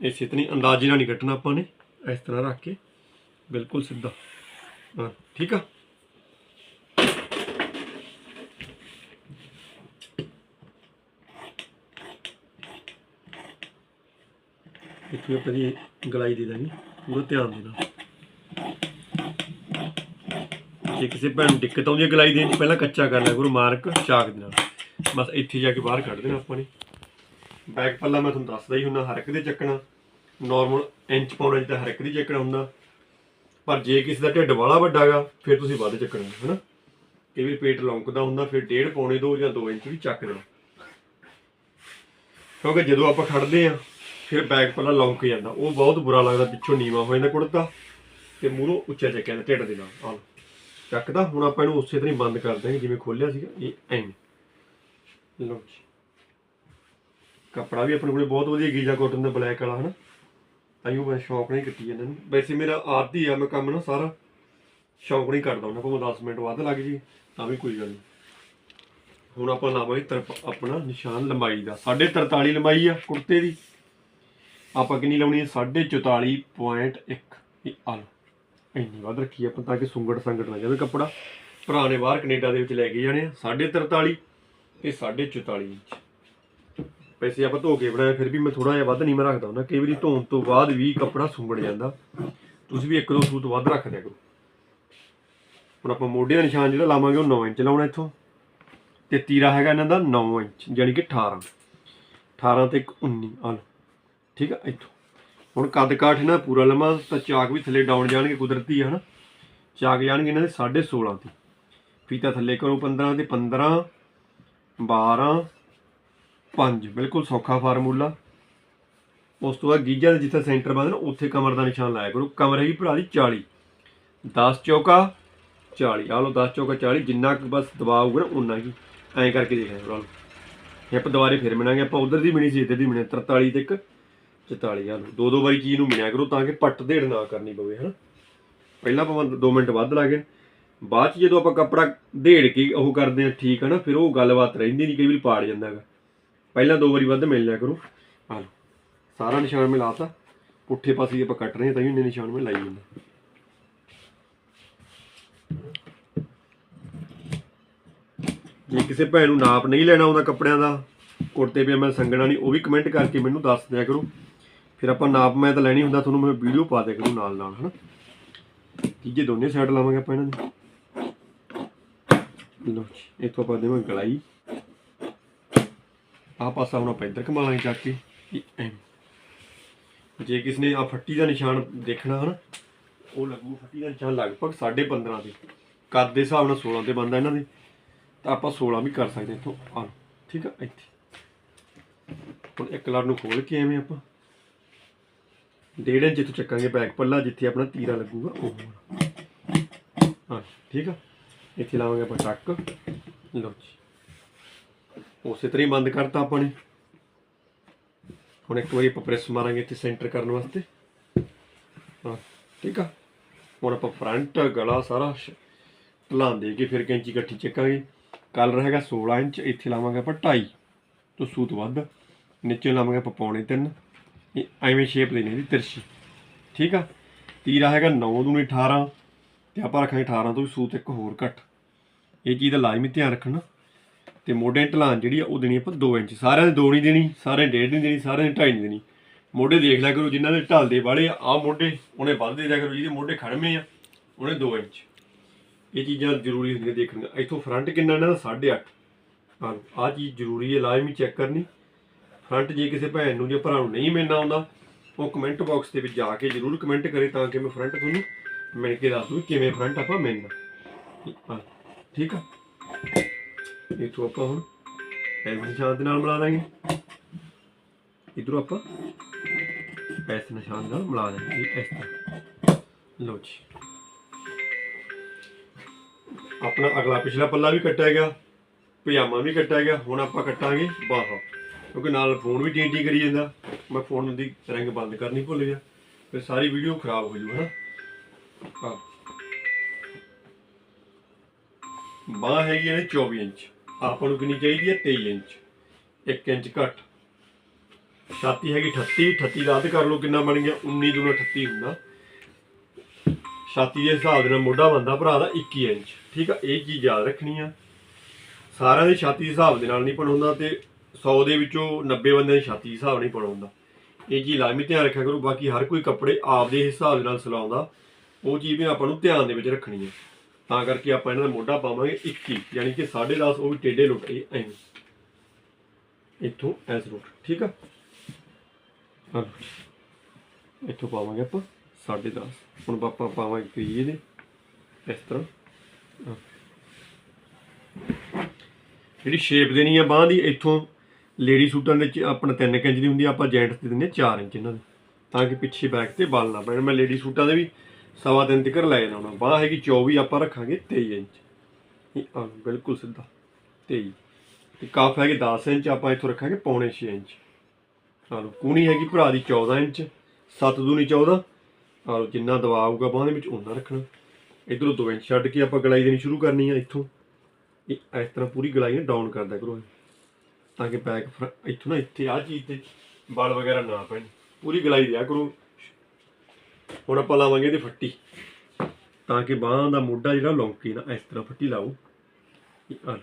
ਇਸੇ ਤਰ੍ਹਾਂ ਅੰਦਾਜ਼ੇ ਨਾਲ ਨਹੀਂ ਕੱਟਣਾ ਆਪਾਂ ਨੇ। ਇਸ ਤਰ੍ਹਾਂ ਰੱਖ ਕੇ ਬਿਲਕੁਲ ਸਿੱਧਾ। ਹਾਂ, ਠੀਕ ਆ? ਇੱਥੇ ਆਪਾਂ ਦੀ ਗਲਾਈ ਦੇ ਦਾਂਗੇ, ਪੂਰਾ ਧਿਆਨ ਦੇਣਾ ਜੇ ਕਿਸੇ ਭੈਣ ਨੂੰ ਦਿੱਕਤ ਆਉਂਦੀ ਹੈ ਗਲਾਈ ਦੇਣ 'ਚ ਪਹਿਲਾਂ ਕੱਚਾ ਕਰ ਲਿਆ ਕਰੋ ਮਾਰਕ ਚਾਕ ਦੇ ਨਾਲ। ਬਸ ਇੱਥੇ ਜਾ ਕੇ ਬਾਹਰ ਕੱਢ ਦੇਣਾ ਆਪਾਂ ਨੇ। ਬੈਕ ਪੱਲਾ ਮੈਂ ਤੁਹਾਨੂੰ ਦੱਸਦਾ ਹੀ ਹੁੰਦਾ, ਹਰ ਇੱਕ ਦੇ ਚੱਕਣਾ। ਨਾਰਮਲ ਇੰਚ ਪਾਉਣਾ ਜਿੱਦਾਂ ਹਰ ਇੱਕ ਦੀ ਚੱਕਣਾ ਹੁੰਦਾ। ਪਰ ਜੇ ਕਿਸੇ ਦਾ ਢਿੱਡ ਵਾਲਾ ਵੱਡਾ ਗਾ, ਫਿਰ ਤੁਸੀਂ ਵੱਧ ਚੱਕਣਾ, ਹੈਨਾ? ਕਈ ਵਾਰੀ ਪੇਟ ਲੌਂਕਦਾ ਹੁੰਦਾ, ਫਿਰ ਡੇਢ ਪੌਣੇ 2 ਜਾਂ 2 ਇੰਚ ਵੀ ਚੱਕ ਦੇਣਾ। ਕਿਉਂਕਿ ਜਦੋਂ ਆਪਾਂ ਖੜਦੇ ਆ ਫਿਰ ਬੈਕ ਪਹਿਲਾਂ ਲੌਂਕ ਜਾਂਦਾ। ਉਹ ਬਹੁਤ ਬੁਰਾ ਲੱਗਦਾ, ਪਿੱਛੋਂ ਨੀਵਾ ਹੋ ਜਾਂਦਾ ਕੁੜਤਾ, ਤੇ ਮੂਹਰੋਂ ਉੱਚਾ ਚੱਕਿਆ ਜਾਂਦਾ ਢਿੱਡ ਦੇ ਨਾਲ। ਆਹ ਚੱਕਦਾ, ਹੁਣ ਆਪਾਂ ਇਹਨੂੰ ਉਸੇ ਤਰ੍ਹਾਂ ਹੀ ਬੰਦ ਕਰ ਦਾਂਗੇ ਜਿਵੇਂ ਖੋਲਿਆ ਸੀਗਾ, ਇਹ ਐਵੇਂ। ਲਓ ਜੀ। ਕੱਪੜਾ ਵੀ ਆਪਣੇ ਕੋਲੇ ਬਹੁਤ ਵਧੀਆ ਗੀਜਾ ਕਾਟਨ ਦਾ ਬਲੈਕ ਵਾਲਾ, ਹਨਾ? ਤਾਈਓ ਮੈਂ ਸ਼ੌਂਕ ਨਹੀਂ ਕੀਤੀ ਇਹਨਾਂ ਨੂੰ। ਵੈਸੇ ਮੇਰਾ ਆਦਤ ਆ, ਮੈਂ ਕੰਮ ਨਾ ਸਾਰਾ ਸ਼ੌਂਕ ਨਹੀਂ ਕਰਦਾ ਉਹਨਾਂ ਕੋਲ 10 ਮਿੰਟ ਵੱਧ ਲੱਗ ਜੀ ਤਾਂ ਵੀ ਕੋਈ ਗੱਲ ਨਹੀਂ। ਹੁਣ ਆਪਾਂ ਲਾਵਾਂਗੇ ਤਰਪ ਆਪਣਾ ਨਿਸ਼ਾਨ ਲੰਬਾਈ ਦਾ। 43.5 ਲੰਬਾਈ ਆ ਕੁੜਤੇ ਦੀ। ਆਪਾਂ ਕਿੰਨੀ ਲਾਉਣੀ ਹੈ 44.1 ਇਹ ਆ ਲਓ, ਇੰਨੀ ਵੱਧ ਰੱਖੀ ਆਪਾਂ ਤਾਂ ਕਿ ਸੁੰਗੜ ਸੰਗੜ ਨਾ ਜਾਵੇ ਕੱਪੜਾ। ਪੁਰਾਣੇ ਬਾਹਰ ਕੈਨੇਡਾ ਦੇ ਵਿੱਚ ਲੈ ਕੇ ਜਾਣੇ ਆ 43.5 ਤੇ 44 ਇੰਚ। ਵੈਸੇ ਆਪਾਂ ਧੋ ਕੇ ਬਣਾਇਆ ਫਿਰ ਵੀ ਮੈਂ ਥੋੜਾ ਜਿਹਾ ਵੱਧ ਨਹੀਂ ਮੈਂ ਰੱਖਦਾ ਹੁੰਦਾ। ਕਈ ਵਾਰੀ ਧੋਣ ਤੋਂ ਬਾਅਦ ਵੀ ਕੱਪੜਾ ਸੁੰਗੜ ਜਾਂਦਾ। ਤੁਸੀਂ ਵੀ ਇੱਕ ਦੋ ਸੂਤ ਵੱਧ ਰੱਖ ਦਿਆ ਕਰੋ। ਹੁਣ ਆਪਾਂ ਮੋਢੇ ਦਾ ਨਿਸ਼ਾਨ ਜਿਹੜਾ ਲਾਵਾਂਗੇ, ਉਹ 9 ਇੰਚ ਲਾਉਣਾ ਇੱਥੋਂ। ਤੇ ਤੀਰਾ ਹੈਗਾ ਇਹਨਾਂ ਦਾ 9 ਇੰਚ ਯਾਨੀ ਕਿ 18 18 ਤੇ ਇੱਕ 19 ਆ ਲਓ। ਠੀਕ ਆ, ਇੱਥੋਂ। ਹੁਣ ਕੱਦ ਕਾਠ ਇਹਨਾਂ ਦਾ ਪੂਰਾ ਲੰਮਾ ਤਾਂ ਚਾਕ ਵੀ ਥੱਲੇ ਡਾਊਨ ਜਾਣਗੇ ਕੁਦਰਤੀ ਹੈ ਹਨਾ? ਚਾਕ ਜਾਣਗੇ ਇਹਨਾਂ ਦੇ 16.5 ਤੇ। ਫੀਤਾ ਥੱਲੇ ਕਰੋ 15 ਤੇ 15 12 5 ਬਿਲਕੁਲ ਸੌਖਾ ਫਾਰਮੂਲਾ। ਉਸ ਤੋਂ ਬਾਅਦ ਗੀਜਾ ਦੇ ਜਿੱਥੇ ਸੈਂਟਰ ਬੰਦ ਉੱਥੇ ਕਮਰ ਦਾ ਨਿਸ਼ਾਨ ਲਾਇਆ ਕਰੋ। ਕਮਰ ਹੈਗੀ ਭਰਾ ਦੀ 40 10 ਚੌਕਾ 40 ਆ ਲਓ 10 ਚੌਕਾ 40 ਜਿੰਨਾ ਕੁ ਬਸ ਦਬਾਅ ਹੋਊਗਾ ਨਾ ਉਨਾ ਹੀ। ਐਂ ਕਰਕੇ ਦੇਖਿਆ ਕਰੋ ਹਿੱਪ ਦੁਬਾਰੇ ਫਿਰ ਮਿਲਾਂਗੇ, ਆਪਾਂ ਉਧਰ ਦੀ ਮਿਣੀ ਸੀ, ਇੱਧਰ ਦੀ ਮਿਣੀ 43 ਤੇ ਇੱਕ 44 ਆ ਲਓ, ਦੋ ਦੋ ਵਾਰੀ ਚੀਜ਼ ਨੂੰ ਮਿਣਿਆ ਕਰੋ ਤਾਂ ਕਿ ਪੱਟ ਢੇੜ ਨਾ ਕਰਨੀ ਪਵੇ, ਹਨਾ? ਪਹਿਲਾਂ ਭਾਵੇਂ 2 ਮਿੰਟ ਵੱਧ ਲੱਗੇ ਬਾਅਦ ਚ ਜਦੋਂ ਆਪਾਂ ਕੱਪੜਾ ਢੇੜ ਕੇ ਉਹ ਕਰਦੇ ਆ ਠੀਕ ਹੈ ਨਾ, ਫਿਰ ਉਹ ਗੱਲਬਾਤ ਰਹਿੰਦੀ ਨਹੀਂ, ਕਈ ਵਾਰੀ ਪਾੜ ਜਾਂਦਾ ਹੈਗਾ। ਪਹਿਲਾਂ ਦੋ ਵਾਰੀ ਵੱਧ ਮਿਲ ਲਿਆ ਕਰੋ। ਆ ਲਓ। ਸਾਰਾ ਨਿਸ਼ਾਨ ਮੈਂ ਲਾਤਾ ਪੁੱਠੇ ਪਾਸੇ ਦੀ ਆਪਾਂ ਕੱਟ ਰਹੇ ਤਾਂ ਹੀ ਇੰਨੇ ਨਿਸ਼ਾਨ ਮੈਂ ਲਾਈ ਜਾਂਦਾ। ਜੇ ਕਿਸੇ ਭੈਣ ਨੂੰ ਨਾਪ ਨਹੀਂ ਲੈਣਾ ਆਉਂਦਾ ਕੱਪੜਿਆਂ ਦਾ ਕੁੜਤੇ ਪਜਾਮੇ ਸੰਗਣਾ ਨਹੀਂ ਉਹ ਵੀ ਕਮੈਂਟ ਕਰਕੇ ਮੈਨੂੰ ਦੱਸ ਦਿਆ ਕਰੋ। ਫਿਰ ਆਪਾਂ ਨਾਪ ਮੈਂ ਤਾਂ ਲੈਣੀ ਹੁੰਦਾ ਤੁਹਾਨੂੰ ਮੈਂ ਵੀਡੀਓ ਪਾ ਦਿਆ ਕਰੂੰ ਨਾਲ ਨਾਲ ਹਨਾ? ਤੀਜੇ ਦੋਨੇ ਸਾਈਡ ਲਾਵਾਂਗੇ ਆਪਾਂ ਇਹਨਾਂ ਦੇ। ਲਓ ਜੀ ਇੱਥੋਂ ਆਪਾਂ ਦੇਵਾਂਗੇ ਗਲਾਈ ਆਹ ਪਾਸਾ ਹੁਣ ਆਪਾਂ ਇੱਧਰ ਘੁਮਾ ਲਾਂਗੇ ਚੱਕ ਕੇ। ਜੇ ਕਿਸ ਨੇ ਆ ਫੱਟੀ ਦਾ ਨਿਸ਼ਾਨ ਦੇਖਣਾ ਹਨ, ਉਹ ਲੱਗੂ ਫੱਟੀ ਦਾ ਨਿਸ਼ਾਨ ਲਗਭਗ 15.5 ਦੇ ਕੱਦ ਦੇ ਹਿਸਾਬ ਨਾਲ 16 ਤੇ ਬੰਦਾ ਇਹਨਾਂ ਦੇ। ਤਾਂ ਆਪਾਂ 16 ਵੀ ਕਰ ਸਕਦੇ ਇੱਥੋਂ ਆ ਠੀਕ ਆ, ਇੱਥੇ। ਹੁਣ ਇੱਕ ਲੜ ਨੂੰ ਖੋਲ ਕੇ ਐਵੇਂ ਆਪਾਂ। ਡੇਢ ਇੰਚ ਤੋਂ ਚੱਕਾਂਗੇ ਬੈਕ ਪੱਲਾ, ਜਿੱਥੇ ਆਪਣਾ ਤੀਰਾ ਲੱਗੂਗਾ, ਉਹ ਹਾਂ ਠੀਕ ਆ। ਇੱਥੇ ਲਾਵਾਂਗੇ ਆਪਾਂ ਟੱਕ ਲਓ ਜੀ। ਉਸੇ ਤਰ੍ਹਾਂ ਹੀ ਬੰਦ ਕਰਤਾ ਆਪਾਂ ਨੇ। ਹੁਣ ਇੱਕ ਵਾਰੀ ਆਪਾਂ ਪ੍ਰੈਸ ਮਾਰਾਂਗੇ ਇੱਥੇ ਸੈਂਟਰ ਕਰਨ ਵਾਸਤੇ। ਹਾਂ, ਠੀਕ ਆ? ਹੁਣ ਆਪਾਂ ਫਰੰਟ ਗਲਾ ਸਾਰਾ ਢਲਾਨ ਦੇ ਕੇ ਫਿਰ ਕੈਂਚੀ ਇਕੱਠੀ ਚੱਕਾਂਗੇ। ਕਲਰ ਹੈਗਾ 16 ਇੰਚ, ਇੱਥੇ ਲਾਵਾਂਗੇ ਆਪਾਂ 2.5 ਤੋਂ ਸੂਤ ਵੱਧ। ਨੀਚੇ ਲਾਵਾਂਗੇ ਆਪਾਂ ਪੌਣੇ 3 ਇਹ ਐਵੇਂ ਸ਼ੇਪ ਦੇਣੀ ਇਹਦੀ ਤਿਰਛੀ। ਠੀਕ ਆ? ਤੀਰਾ ਹੈਗਾ 9 ਦੂਣੀ 18 ਤੇ ਆਪਾਂ ਰੱਖਾਂਗੇ 18 ਤੋਂ ਵੀ ਸੂਤ ਇੱਕ ਹੋਰ ਘੱਟ। ਇਹ ਚੀਜ਼ ਦਾ ਲਾਜ਼ਮੀ ਧਿਆਨ ਰੱਖਣਾ। ਤੇ ਮੋਢੇ ਢਲਾਨ ਜਿਹੜੀ ਆ ਉਹ ਦੇਣੀ ਆਪਾਂ 2 ਇੰਚ। ਸਾਰਿਆਂ ਦੇ 2 ਨਹੀਂ ਦੇਣੀ, ਸਾਰਿਆਂ ਦੇ 1.5 ਨਹੀਂ ਦੇਣੀ, ਸਾਰਿਆਂ ਦੇ 2.5 ਨਹੀਂ ਦੇਣੀ। ਮੋਢੇ ਦੇਖ ਲਿਆ ਕਰੋ, ਜਿਨ੍ਹਾਂ ਦੇ ਢਲਦੇ ਵਾਲੇ ਆ, ਆਹ ਮੋਢੇ ਉਹਨੇ ਵੱਧ ਦੇ ਦਿਆ ਕਰੋ, ਜਿਹਦੇ ਮੋਢੇ ਖੜਵੇਂ ਆ, ਉਹਨੇ 2 ਇੰਚ। ਇਹ ਚੀਜ਼ਾਂ ਜ਼ਰੂਰੀ ਹੁੰਦੀਆਂ ਦੇਖਣੀਆਂ ਇੱਥੋਂ ਫਰੰਟ ਕਿੰਨਾ ਇਹਨਾਂ ਦਾ 8.5 ਹਾਂ, ਆਹ ਚੀਜ਼ ਜ਼ਰੂਰੀ ਹੈ, ਲਾਜ਼ਮੀ ਚੈੱਕ ਕਰਨੀ। ਫਰੰਟ ਜੇ ਕਿਸੇ ਭੈਣ ਨੂੰ, ਜਾਂ ਭਰਾ ਨੂੰ ਨਹੀਂ ਮਿਲਣਾ ਆਉਂਦਾ, ਉਹ ਕਮੈਂਟ ਬਾਕਸ ਦੇ ਵਿੱਚ ਜਾ ਕੇ ਜ਼ਰੂਰ ਕਮੈਂਟ ਕਰੇ ਤਾਂ ਕਿ ਮੈਂ ਫਰੰਟ ਤੁਹਾਨੂੰ ਮਿਲ ਕੇ ਦੱਸ ਦੂੰ ਕਿਵੇਂ ਫਰੰਟ ਆਪਾਂ ਮਿਲਣਾ। ਠੀਕ ਆ? ਇਹ ਤੋਂ ਆਪਾਂ ਹੁਣ ਇਸ ਨਿਸ਼ਾਨ ਦੇ ਨਾਲ ਮਿਲਾ ਦਾਂਗੇ। ਇਧਰੋਂ ਆਪਾਂ ਇਸ ਨਿਸ਼ਾਨ ਨਾਲ ਮਿਲਾ ਦਾਂਗੇ ਇਸ ਤਰ੍ਹਾਂ। ਲਓ ਜੀ। ਆਪਣਾ ਅਗਲਾ ਪਿਛਲਾ ਪੱਲਾ ਵੀ ਕੱਟਿਆ ਗਿਆ, ਪਜਾਮਾ ਵੀ ਕੱਟਿਆ ਗਿਆ, ਹੁਣ ਆਪਾਂ ਕੱਟਾਂਗੇ ਬਾਹਾਂ। ਕਿਉਂਕਿ ਨਾਲ ਫੋਨ ਵੀ ਟੀ ਟੀ ਕਰੀ ਜਾਂਦਾ। ਮੈਂ ਫੋਨ ਦੀ ਰਿੰਗ ਬੰਦ ਕਰਨੀ ਭੁੱਲ ਗਿਆ, ਫਿਰ ਸਾਰੀ ਵੀਡੀਓ ਖਰਾਬ ਹੋ ਜੂ, ਹਨਾ? ਹਾਂ ਬਾਹ ਹੈਗੀ ਹੈ 24 ਇੰਚ। ਆਪਾਂ ਨੂੰ ਕਿੰਨੀ ਚਾਹੀਦੀ ਹੈ? 23 ਇੰਚ। 1 ਇੰਚ ਘੱਟ। ਛਾਤੀ ਹੈਗੀ 38 38 ਦਾ ਅੱਧ ਕਰ ਲਓ, ਕਿੰਨਾ ਬਣ ਗਿਆ? 19 ਦੂਣਾ 38 ਹੁੰਦਾ। ਛਾਤੀ ਦੇ ਹਿਸਾਬ ਦੇ ਨਾਲ ਮੋਢਾ ਬੰਦਾ ਭਰਾ ਦਾ 21 ਇੰਚ। ਠੀਕ ਆ? ਇਹ ਚੀਜ਼ ਯਾਦ ਰੱਖਣੀ ਆ। ਸਾਰਿਆਂ ਦੀ ਛਾਤੀ ਦੇ ਹਿਸਾਬ ਦੇ ਨਾਲ ਨਹੀਂ ਬਣਾਉਂਦਾ ਤੇ 100 ਦੇ ਵਿੱਚੋਂ 90 ਬੰਦਿਆਂ ਦੀ ਛਾਤੀ ਦੇ ਹਿਸਾਬ ਨਹੀਂ ਬਣਾਉਂਦਾ। ਇਹ ਚੀਜ਼ ਲਾਜ਼ਮੀ ਧਿਆਨ ਰੱਖਿਆ ਕਰੋ। ਬਾਕੀ ਹਰ ਕੋਈ ਕੱਪੜੇ ਆਪਦੇ ਹਿਸਾਬ ਦੇ ਨਾਲ ਸਿਲਾਉਂਦਾ। ਉਹ ਚੀਜ਼ ਵੀ ਆਪਾਂ ਨੂੰ ਧਿਆਨ ਦੇ ਵਿੱਚ ਰੱਖਣੀ ਹੈ ਤਾਂ ਕਰਕੇ ਆਪਾਂ ਇਹਨਾਂ ਦਾ ਮੋਢਾ ਪਾਵਾਂਗੇ 21 ਯਾਨੀ ਕਿ 10.5 ਉਹ ਵੀ ਟੇਢੇ ਲੁੱਟ, ਇਹ ਐਵੇਂ ਇੱਥੋਂ ਐਸ ਰੂਟ ਠੀਕ ਆ? ਇੱਥੋਂ ਪਾਵਾਂਗੇ ਆਪਾਂ 10.5 ਹੁਣ ਆਪਾਂ ਪਾਵਾਂਗੇ ਕਰੀ ਇਹਦੇ, ਇਸ ਤਰ੍ਹਾਂ। ਜਿਹੜੀ ਸ਼ੇਪ ਦੇਣੀ ਆ ਬਾਹ ਦੀ, ਇੱਥੋਂ ਲੇਡੀ ਸੂਟਾਂ ਦੇ ਵਿੱਚ ਆਪਣਾ 3 ਇੰਚ ਦੀ ਹੁੰਦੀ ਆ, ਆਪਾਂ ਜੈਂਟਸ ਦੇ ਦਿੰਦੇ 4 ਇੰਚ ਇਹਨਾਂ ਦੇ। ਤਾਂ ਕਿ ਪਿੱਛੇ ਬੈਕ ਤੇ ਬਲ ਨਾ ਪੈਣ। ਮੈਂ ਲੇਡੀ ਸੂਟਾਂ ਦੇ ਵੀ ਸਵਾ ਦਿਨ ਤੱਕ ਲੈ ਜਾਣਾ ਬਾਹ ਹੈਗੀ 24 ਆਪਾਂ ਰੱਖਾਂਗੇ 23 ਇੰਚ। ਇਹ ਆ, ਬਿਲਕੁਲ ਸਿੱਧਾ 23 ਤੇ ਕਾਫ ਹੈਗੀ 10 ਇੰਚ, ਆਪਾਂ ਇੱਥੋਂ ਰੱਖਾਂਗੇ ਪੌਣੇ 6 ਇੰਚ। ਆਲੋ ਕੂਣੀ ਹੈਗੀ ਭਰਾ ਦੀ 14 ਇੰਚ 7 ਦੂਣੀ 14 ਆਲੋ ਜਿੰਨਾ ਦਬਾਅ ਆਊਗਾ ਬਾਹ ਦੇ ਵਿੱਚ ਉਹਨਾਂ ਰੱਖਣਾ। ਇਧਰੋਂ 2 ਇੰਚ ਛੱਡ ਕੇ ਆਪਾਂ ਗਲਾਈ ਦੇਣੀ ਸ਼ੁਰੂ ਕਰਨੀ ਆ ਇੱਥੋਂ। ਇਹ ਇਸ ਤਰ੍ਹਾਂ ਪੂਰੀ ਗਲਾਈ ਨੂੰ ਡਾਊਨ ਕਰਦਾ ਕਰੋ ਤਾਂ ਕਿ ਬੈਕ ਇੱਥੋਂ ਨਾ ਇੱਥੇ ਆ ਚੀਜ਼ ਤੇ ਬਲ ਵਗੈਰਾ ਨਾ ਪੈਣ। ਪੂਰੀ ਗਲਾਈ ਦਿਆ ਕਰੋ। ਹੁਣ ਆਪਾਂ ਲਾਵਾਂਗੇ ਇਹਦੀ ਫੱਟੀ। ਤਾਂ ਕਿ ਬਾਹਾਂ ਦਾ ਮੋਢਾ ਜਿਹੜਾ ਲੌਂਕੀ ਨਾ, ਇਸ ਤਰ੍ਹਾਂ ਫੱਟੀ ਲਾਓ। ਆ ਲਓ।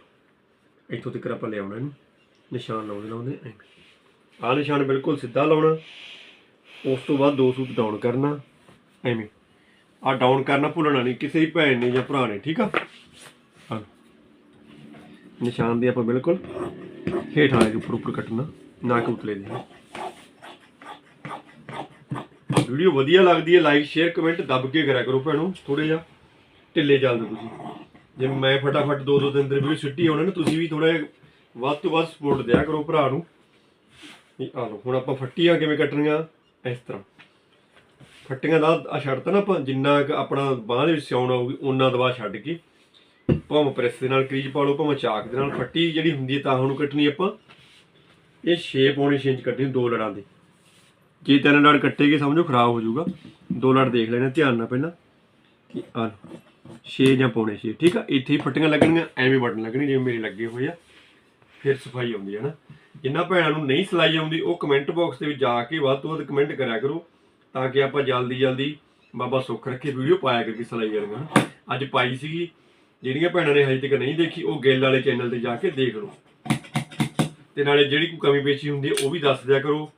ਇੱਥੋਂ ਤੱਕ ਆਪਾਂ ਲਿਆਉਣਾ ਇਹਨੂੰ। ਨਿਸ਼ਾਨ ਲਾਉਂਦੇ ਲਾਉਂਦੇ ਐਵੇਂ ਆਹ ਨਿਸ਼ਾਨ ਬਿਲਕੁਲ ਸਿੱਧਾ ਲਾਉਣਾ। ਉਸ ਤੋਂ ਬਾਅਦ ਦੋ ਸੂਤ ਡਾਊਨ ਕਰਨਾ। ਐਵੇਂ। ਆ ਡਾਊਨ ਕਰਨਾ ਭੁੱਲਣਾ ਨਹੀਂ। ਕਿਸੇ ਵੀ ਭੈਣ ਨੇ ਜਾਂ ਭਰਾ ਨੇ, ਠੀਕ ਆ? ਨਿਸ਼ਾਨ ਦੇ ਆਪਾਂ ਬਿਲਕੁਲ ਹੇਠ ਵਾਲੇ ਦੇ ਉੱਪਰ ਉੱਪਰ ਕੱਟਣਾ। ਨਾ ਕਿ ਉਤਲੇ ਦੇ। ਵੀਡੀਓ ਵਧੀਆ ਲੱਗਦੀ ਹੈ ਲਾਈਕ ਸ਼ੇਅਰ ਕਮੈਂਟ ਦੱਬ ਕੇ ਕਰਿਆ ਕਰੋ ਭੈਣੋ ਥੋੜੇ ਜਿਹਾ ਢਿੱਲੇ ਚੱਲਦੇ ਤੁਸੀਂ। ਜੇ ਮੈਂ ਫਟਾਫਟ ਦੋ ਦੋ ਦਿਨ ਦੇ ਵੀਡੀਓ ਸਿੱਟੀ ਆਉਣਾ ਨਾ ਤੁਸੀਂ ਵੀ ਥੋੜਾ ਵੱਧ ਤੋਂ ਵੱਧ ਸਪੋਰਟ ਦਿਆ ਕਰੋ ਭਰਾ ਨੂੰ। ਇਹ ਆ ਲਓ, ਹੁਣ ਆਪਾਂ ਫੱਟੀਆਂ ਕਿਵੇਂ ਕੱਟਣੀਆਂ, ਇਸ ਤਰ੍ਹਾਂ। ਫੱਟੀਆਂ ਦਾ ਆ ਛੱਡਤਾ ਨਾ ਆਪਾਂ, ਜਿੰਨਾ ਕੁ ਆਪਣਾ ਬਾਹ ਦੇ ਵਿੱਚ ਸਿਉਣ ਆਊਗੀ ਉਹਨਾਂ ਦਵਾ ਛੱਡ ਕੇ। ਭਾਵੇਂ ਪ੍ਰੈਸ ਦੇ ਨਾਲ ਕਰੀਜ ਪਾ ਲਓ, ਭਾਵੇਂ ਚਾਕ ਦੇ ਨਾਲ। ਫੱਟੀ ਜਿਹੜੀ ਹੁੰਦੀ ਹੈ ਤਾਂ ਹੁਣ ਕੱਟਣੀ ਆਪਾਂ, ਇਹ 6 ਪੌਣੇ 6 ਇੰਚ ਕੱਟਣੀ ਦੋ ਲੜਾਂ ਦੇ। ਜੇ ਤਿੰਨ ਲੜ ਕੱਟੇਗੇ ਸਮਝੋ ਖਰਾਬ ਹੋ ਜਾਊਗਾ। ਦੋ ਲੜ ਦੇਖ ਲੈਣਾ, ਧਿਆਨ ਨਾਲ ਪਹਿਲਾਂ ਕਿ ਆ 6 ਜਾਂ ਪੌਣੇ 6 ਠੀਕ ਆ? ਇੱਥੇ ਹੀ ਫੱਟੀਆਂ ਲੱਗਣਗੀਆਂ ਐਵੇਂ ਬਟਨ ਲੱਗਣੇ, ਜਿਵੇਂ ਮੇਰੇ ਲੱਗੇ ਹੋਏ ਆ। ਫਿਰ ਸਫ਼ਾਈ ਆਉਂਦੀ ਹੈ ਨਾ। ਜਿੰਨਾ ਭੈਣਾਂ ਨੂੰ ਨਹੀਂ ਸਿਲਾਈ ਆਉਂਦੀ, ਉਹ ਕਮੈਂਟ ਬਾਕਸ ਦੇ ਵਿੱਚ ਜਾ ਕੇ ਵੱਧ ਤੋਂ ਵੱਧ ਕਮੈਂਟ ਕਰਿਆ ਕਰੋ, ਤਾਂ ਕਿ ਆਪਾਂ ਜਲਦੀ ਜਲਦੀ ਬਾਬਾ ਸੁੱਖ ਰੱਖੇ ਵੀਡੀਓ ਪਾਇਆ ਕਰਕੇ ਸਿਲਾਈ ਵਾਲੀਆਂ ਅੱਜ ਪਾਈ ਸੀਗੀ, ਜਿਹੜੀਆਂ ਭੈਣਾਂ ਨੇ ਹਜੇ ਤੱਕ ਨਹੀਂ ਦੇਖੀ, ਉਹ ਗਿੱਲ ਵਾਲੇ ਚੈਨਲ ਤੇ ਜਾ ਕੇ ਦੇਖ ਲਓ। ਤੇ ਨਾਲੇ ਜਿਹੜੀ ਕੋਈ ਕਮੀ ਪੇਸ਼ੀ ਹੁੰਦੀ ਹੈ ਉਹ ਵੀ ਦੱਸ ਦਿਆ ਕਰੋ।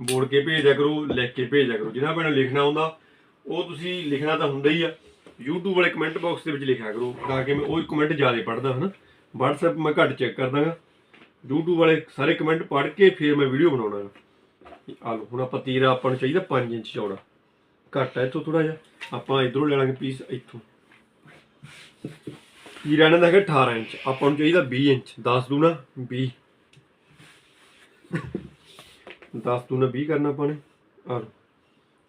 ਬੋਲ ਕੇ ਭੇਜ ਦਿਆ ਕਰੋ, ਲਿਖ ਕੇ ਭੇਜ ਦਿਆ ਕਰੋ। ਜਿਹਨਾਂ ਭੈਣਾਂ ਨੂੰ ਲਿਖਣਾ ਆਉਂਦਾ ਉਹ ਤੁਸੀਂ ਲਿਖਣਾ ਤਾਂ ਹੁੰਦਾ ਹੀ ਆ। YouTube ਵਾਲੇ ਕਮੈਂਟ ਬਾਕਸ ਦੇ ਵਿੱਚ ਲਿਖਿਆ ਕਰੋ, ਤਾਂ ਕਿ ਮੈਂ ਉਹ ਕਮੈਂਟ ਜ਼ਿਆਦਾ ਪੜ੍ਹਦਾ, ਹਨਾ? WhatsApp ਮੈਂ ਘੱਟ ਚੈੱਕ ਕਰਦਾਗਾ YouTube ਵਾਲੇ ਸਾਰੇ ਕਮੈਂਟ ਪੜ੍ਹ ਕੇ ਫਿਰ ਮੈਂ ਵੀਡੀਓ ਬਣਾਉਣਾ ਆ ਲਓ, ਹੁਣ ਆਪਾਂ ਤੀਰਾ, ਆਪਾਂ ਨੂੰ ਚਾਹੀਦਾ 5 ਇੰਚ ਚੌੜਾ। ਘੱਟ ਹੈ ਇੱਥੋਂ ਥੋੜਾ ਜਿਹਾ। ਆਪਾਂ ਇਧਰੋਂ ਲੈ ਲਾਂਗੇ ਪੀਸ ਇੱਥੋਂ। ਤੀਰਾ ਇਹਨਾਂ ਦਾ ਹੈਗਾ 18 ਇੰਚ। ਆਪਾਂ ਨੂੰ ਚਾਹੀਦਾ 20 ਇੰਚ। 10 ਦੂਣਾ 20 10 ਦੂਣਾ 20 ਕਰਨਾ ਆਪਾਂ ਨੇ। ਆ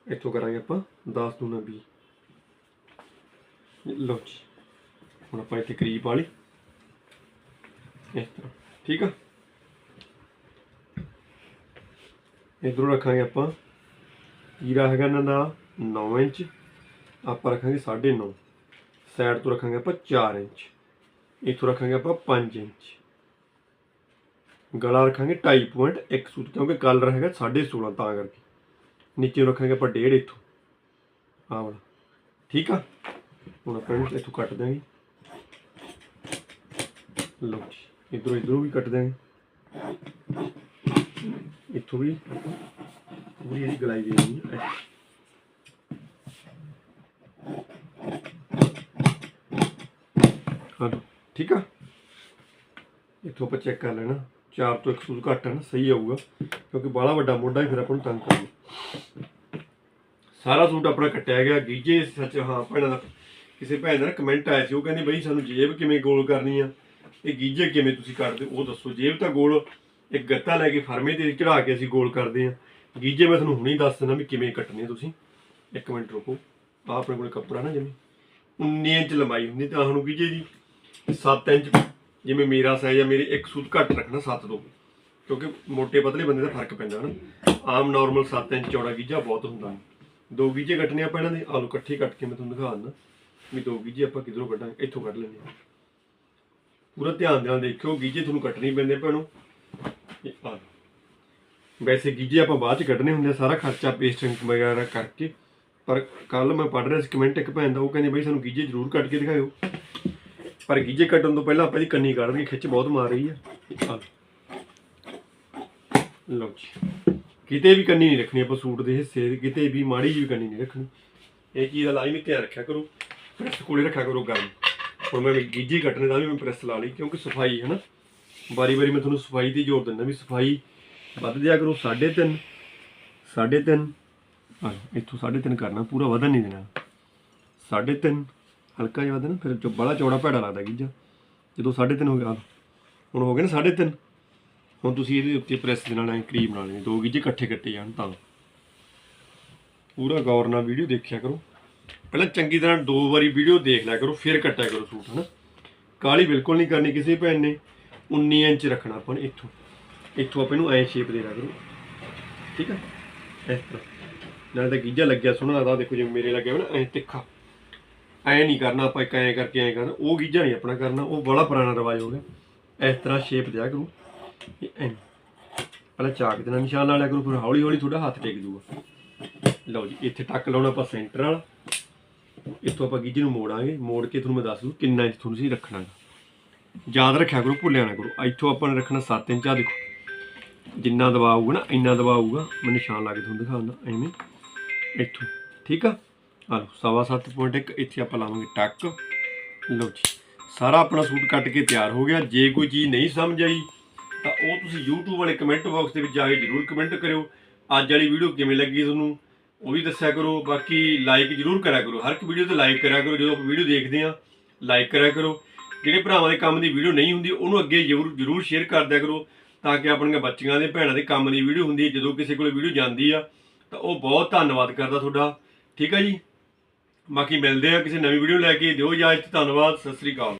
ਇੱਥੋਂ ਕਰਾਂਗੇ ਆਪਾਂ 10 ਦੂਣਾ 20 ਲਓ ਜੀ, ਹੁਣ ਆਪਾਂ ਇੱਥੇ ਕਰੀਬ ਵਾਲੀ ਇਸ ਤਰ੍ਹਾਂ, ਠੀਕ ਆ? ਇਧਰੋਂ ਰੱਖਾਂਗੇ ਆਪਾਂ ਤੀਰਾ ਹੈਗਾ ਇਹਨਾਂ ਦਾ 9 ਇੰਚ, ਆਪਾਂ ਰੱਖਾਂਗੇ 9.5 ਸਾਈਡ ਤੋਂ ਰੱਖਾਂਗੇ ਆਪਾਂ 4 ਇੰਚ। ਇੱਥੋਂ ਰੱਖਾਂਗੇ ਆਪਾਂ 5 ਇੰਚ। ਗਲਾ ਰੱਖਾਂਗੇ 2.5 ਪੁਆਇੰਟ ਇੱਕ ਸੂਤ, ਕਿਉਂਕਿ ਕਲਰ ਹੈਗਾ 16.5 ਤਾਂ ਕਰਕੇ। ਨੀਚੇ ਰੱਖਾਂਗੇ ਆਪਾਂ 1.5 ਇੱਥੋਂ। ਆਹ ਵਾਲਾ। ਠੀਕ ਆ? ਹੁਣ ਆਪਾਂ ਇਹਨੂੰ ਇੱਥੋਂ ਕੱਟ ਦਾਂਗੇ ਲਓ ਜੀ, ਇਧਰੋਂ ਇਧਰੋਂ ਵੀ ਕੱਟ ਦਾਂਗੇ ਇੱਥੋਂ ਵੀ ਪੂਰੀ ਇਹਦੀ ਗਲਾਈ ਦੇਣੀ ਹੈ ਹਾਂ ਠੀਕ ਆ? ਇੱਥੋਂ ਆਪਾਂ ਚੈੱਕ ਕਰ ਲੈਣਾ। ਚਾਰ ਤੋਂ ਇੱਕ ਸੂਤ ਘੱਟ ਹਨ ਸਹੀ ਆਊਗਾ, ਕਿਉਂਕਿ ਬਾਹਲਾ ਵੱਡਾ ਮੋਢਾ ਹੀ ਫਿਰ ਆਪਾਂ ਨੂੰ ਤੰਗ ਕਰੂ ਸਾਰਾ ਸੂਟ ਆਪਣਾ ਕੱਟਿਆ ਗਿਆ, ਗੀਜੇ, ਸੱਚ, ਹਾਂ, ਭੈਣਾਂ ਦਾ, ਕਿਸੇ ਭੈਣ ਦਾ ਕਮੈਂਟ ਆਇਆ ਸੀ, ਉਹ ਕਹਿੰਦੇ ਬਈ ਸਾਨੂੰ ਜੇਬ ਕਿਵੇਂ ਗੋਲ ਕਰਨੀ ਆ, ਇਹ ਗੀਜੇ ਕਿਵੇਂ ਤੁਸੀਂ ਕਰਦੇ ਉਹ ਦੱਸੋ, ਜੇਬ ਤਾਂ ਗੋਲ, ਇੱਕ ਗੱਤਾ ਲੈ ਕੇ ਫਰਮੇ ਤੇ ਚੜਾ ਕੇ ਅਸੀਂ ਗੋਲ ਕਰਦੇ ਆ। ਗੀਜੇ ਮੈਂ ਤੁਹਾਨੂੰ ਹੁਣੇ ਦੱਸ ਦਿੰਦਾ ਵੀ ਕਿਵੇਂ ਕੱਟਣੇ ਤੁਸੀਂ। ਇੱਕ ਮਿੰਟ ਰੁਕੋ, ਆਹ ਆਪਣੇ ਕੋਲ ਕੱਪੜਾ ਨਾ ਜਿਵੇਂ 19 ਇੰਚ ਲੰਬਾਈ ਹੁੰਦੀ ਤਾਂ ਸਾਨੂੰ ਗੀਜੇ ਦੀ 7 ਇੰਚ ਜਿਵੇਂ ਮੇਰਾ ਸਾਈਜ਼ ਆ ਮੇਰੇ ਇੱਕ ਸੂਟ ਘੱਟ ਰੱਖਣਾ 7 ਤੋਂ ਕਿਉਂਕਿ ਮੋਟੇ ਪਤਲੇ ਬੰਦੇ ਦਾ ਫ਼ਰਕ ਪੈਂਦਾ ਨਾ ਆਮ ਨਾਰਮਲ 7 ਇੰਚ ਚੌੜਾ ਗੀਜਾ ਬਹੁਤ ਹੁੰਦਾ। ਦੋ ਗੀਜੇ ਕੱਟਣੇ ਆਪਾਂ ਇਹਨਾਂ ਦੇ, ਆਲੂ ਇਕੱਠੇ ਕੱਟ ਕੇ ਮੈਂ ਤੁਹਾਨੂੰ ਦਿਖਾ ਦਿੰਦਾ। ਵੀ ਦੋ ਗੀਜੇ ਆਪਾਂ ਕਿਧਰੋਂ ਕੱਢਾਂਗੇ ਇੱਥੋਂ ਕੱਢ ਲੈਂਦੇ ਹਾਂ। ਪੂਰਾ ਧਿਆਨ ਨਾਲ ਦੇਖਿਓ ਗੀਜੇ ਤੁਹਾਨੂੰ ਕੱਟਣੇ ਪੈਂਦੇ ਭੈਣੋ। ਇਹ ਆ। ਵੈਸੇ ਗੀਜੇ ਆਪਾਂ ਬਾਅਦ ਚ ਕੱਢਣੇ ਹੁੰਦੇ ਆ, ਸਾਰਾ ਖਰਚਾ ਪੇਸਟਿੰਗ ਵਗੈਰਾ ਕਰਕੇ। ਪਰ ਕੱਲ ਮੈਂ ਪੜ੍ਹ ਰਿਹਾ ਸੀ ਕਮੈਂਟ ਇੱਕ ਭੈਣ ਦਾ, ਉਹ ਕਹਿੰਦੇ, ਬਈ ਸਾਨੂੰ ਗੀਜੇ ਜ਼ਰੂਰ ਕੱਟ ਕੇ ਦਿਖਾਇਓ। ਪਰ ਗੀਜੇ ਕੱਟਣ ਤੋਂ ਪਹਿਲਾਂ ਆਪਾਂ ਇਹਦੀ ਕੰਨੀ ਕੱਢ ਦਈਏ ਖਿੱਚ ਬਹੁਤ ਮਾਰ ਰਹੀ ਆ। ਲਓ। ਜੀ। ਕਿਤੇ ਵੀ ਕੰਨੀ ਨਹੀਂ ਰੱਖਣੀ ਆਪਾਂ ਸੂਟ ਦੇ ਹਿੱਸੇ ਦੀ, ਕਿਤੇ ਵੀ ਮਾੜੀ ਜਿਹੀ ਵੀ ਕੰਨੀ ਨਹੀਂ ਰੱਖਣੀ। ਇਹ ਚੀਜ਼ ਦਾ ਲਾਜ਼ਮੀ ਧਿਆਨ ਰੱਖਿਆ ਕਰੋ ਪ੍ਰੈਸ ਕੋਲੇ ਰੱਖਿਆ ਕਰੋ ਗਰਮ। ਹੁਣ ਮੈਂ ਗੀਜੇ ਕੱਟਣੇ ਦਾ ਵੀ ਮੈਂ ਪ੍ਰੈਸ ਲਾ ਲਈ ਕਿਉਂਕਿ ਸਫ਼ਾਈ ਹੈ ਨਾ। ਵਾਰੀ ਵਾਰੀ ਮੈਂ ਤੁਹਾਨੂੰ ਸਫ਼ਾਈ ਤੇ ਜ਼ੋਰ ਦਿੰਦਾ ਵੀ ਸਫ਼ਾਈ ਵੱਧ ਦਿਆ ਕਰੋ 3.5 3.5 ਹਾਂ ਇੱਥੋਂ 3.5 ਕਰਨਾ ਪੂਰਾ ਵਧਣ ਨਹੀਂ ਦੇਣਾ। 3.5 ਹਲਕਾ ਜਿਹਾ ਵਧਣਾ ਫਿਰ ਜੋ ਬੜਾ ਚੌੜਾ ਭੈੜਾ ਲੱਗਦਾ ਗੀਜਾ ਜਦੋਂ 3.5 ਹੋ ਗਿਆ, ਹੁਣ ਹੋ ਗਏ ਨਾ 3.5 ਹੁਣ ਤੁਸੀਂ ਇਹਦੇ ਉੱਤੇ ਪ੍ਰੈਸ ਦੇ ਨਾਲ ਐਂ ਕਰੀਮ ਬਣਾ ਲੈਣੀ, ਦੋ ਗੀਜੇ ਇਕੱਠੇ ਕੱਟੇ ਜਾਣ ਤਾਂ। ਪੂਰਾ ਗੌਰ ਨਾਲ ਵੀਡੀਓ ਦੇਖਿਆ ਕਰੋ। ਪਹਿਲਾਂ ਚੰਗੀ ਤਰ੍ਹਾਂ ਦੋ ਵਾਰੀ ਵੀਡੀਓ ਦੇਖ ਲਿਆ ਕਰੋ, ਫਿਰ ਕੱਟਿਆ ਕਰੋ ਸੂਟ, ਹਨਾ। ਕਾਲੀ ਬਿਲਕੁਲ ਨਹੀਂ ਕਰਨੀ ਕਿਸੇ ਭੈਣ ਨੇ। 19 ਇੰਚ ਰੱਖਣਾ ਆਪਾਂ ਨੇ ਇੱਥੋਂ। ਇੱਥੋਂ ਆਪਾਂ ਇਹਨੂੰ ਐਂ ਸ਼ੇਪ ਦੇ ਲਿਆ ਕਰੋ। ਠੀਕ ਆ? ਇਸ ਤਰ੍ਹਾਂ। ਨਾਲ ਤਾਂ ਗੀਜਾ ਲੱਗਿਆ ਸੋਹਣਾ ਲੱਗਦਾ, ਦੇਖੋ ਜਿਵੇਂ ਮੇਰੇ ਲੱਗਿਆ ਹੋਇਆ ਨਾ, ਐ ਤਿੱਖਾ। ਐ ਨਹੀਂ ਕਰਨਾ, ਆਪਾਂ ਇੱਕ ਐ ਕਰਕੇ ਐ ਕਰਨਾ, ਉਹ ਗੀਜਾ ਨਹੀਂ ਆਪਣਾ ਕਰਨਾ, ਉਹ ਬੜਾ ਪੁਰਾਣਾ ਰਿਵਾਜ ਹੋ ਗਿਆ। ਇਸ ਤਰ੍ਹਾਂ ਸ਼ੇਪ ਦਿਆ ਕਰੋ ਇਹ ਐਂ। ਪਹਿਲਾਂ ਚਾਕ ਦੇ ਨਾਲ ਨਿਸ਼ਾਨ ਲਾ ਲਿਆ ਕਰੋ, ਫਿਰ ਹੌਲੀ ਹੌਲੀ ਤੁਹਾਡਾ ਹੱਥ ਟੇਕ ਜੂਗਾ ਲਓ ਜੀ, ਇੱਥੇ ਟੱਕ ਲਾਉਣਾ ਆਪਾਂ ਸੈਂਟਰ ਵਾਲਾ ਇੱਥੋਂ ਆਪਾਂ ਗੀਜੇ ਨੂੰ ਮੋੜਾਂਗੇ। ਮੋੜ ਕੇ ਤੁਹਾਨੂੰ ਮੈਂ ਦੱਸ ਦੂੰ ਕਿੰਨਾ ਇੰਚ ਤੁਹਾਨੂੰ ਤੁਸੀਂ ਰੱਖਣਾ ਹੈ ਯਾਦ ਰੱਖਿਆ ਕਰੋ, ਭੁੱਲਿਆ ਨਾ ਕਰੋ। ਇੱਥੋਂ ਆਪਾਂ ਨੇ ਰੱਖਣਾ 7 ਇੰਚ ਆ ਦੇਖੋ। ਜਿੰਨਾ ਦਬਾਅ ਆਊਗਾ ਨਾ, ਇੰਨਾ ਦਬਾਅ ਆਊਗਾ। ਮੈਂ ਨਿਸ਼ਾਨ ਲਾ ਕੇ ਤੁਹਾਨੂੰ ਦਿਖਾਉਂਦਾ, ਐਵੇਂ। ਇੱਥੋਂ। ਠੀਕ ਆ? ਆ ਲਓ ਸਵਾ ਸੱਤ ਪੁਆਇੰਟ ਇੱਕ ਇੱਥੇ ਆਪਾਂ ਲਾਵਾਂਗੇ ਟੱਕ। ਲਓ ਜੀ, ਸਾਰਾ ਆਪਣਾ ਸੂਟ ਕੱਟ ਕੇ ਤਿਆਰ ਹੋ ਗਿਆ। ਜੇ ਕੋਈ ਚੀਜ਼ ਨਹੀਂ ਸਮਝ ਆਈ, ਤਾਂ ਉਹ ਤੁਸੀਂ YouTube ਵਾਲੇ ਕਮੈਂਟ ਬਾਕਸ ਦੇ ਵਿੱਚ ਜਾ ਕੇ ਜਰੂਰ ਕਮੈਂਟ ਕਰਿਓ। ਅੱਜ ਵਾਲੀ ਵੀਡੀਓ ਕਿਵੇਂ ਲੱਗੀ ਤੁਹਾਨੂੰ, ਉਹ ਵੀ ਦੱਸਿਆ ਕਰੋ। ਬਾਕੀ ਲਾਈਕ ਜਰੂਰ ਕਰਿਆ ਕਰੋ। ਹਰ ਇੱਕ ਵੀਡੀਓ ਤੇ ਲਾਈਕ ਕਰਿਆ ਕਰੋ। ਜਦੋਂ ਆਪਾਂ ਵੀਡੀਓ ਦੇਖਦੇ ਆ ਲਾਈਕ ਕਰਿਆ ਕਰੋ। ਜਿਹੜੇ ਭਰਾਵਾਂ ਦੇ ਕੰਮ ਦੀ ਵੀਡੀਓ ਨਹੀਂ ਹੁੰਦੀ, ਉਹਨੂੰ ਅੱਗੇ ਜਰੂਰ ਜਰੂਰ ਸ਼ੇਅਰ ਕਰ ਦਿਆ ਕਰੋ, ਤਾਂ ਕਿ ਆਪਣੀਆਂ ਬੱਚੀਆਂ ਦੇ ਭੈਣਾਂ ਦੇ ਕੰਮ ਦੀ ਵੀਡੀਓ ਹੁੰਦੀ ਹੈ। ਜਦੋਂ ਕਿਸੇ ਕੋਲ ਵੀਡੀਓ ਜਾਂਦੀ ਆ, ਤਾਂ ਉਹ ਬਹੁਤ ਧੰਨਵਾਦ ਕਰਦਾ ਤੁਹਾਡਾ। ਠੀਕ ਆ ਜੀ? ਬਾਕੀ ਮਿਲਦੇ ਆ ਕਿਸੇ ਨਵੀਂ ਵੀਡੀਓ ਲੈ ਕੇ। ਦਿਓ ਇਜਾਜ਼ਤ ਧੰਨਵਾਦ ਸਤਿ ਸ੍ਰੀ ਅਕਾਲ।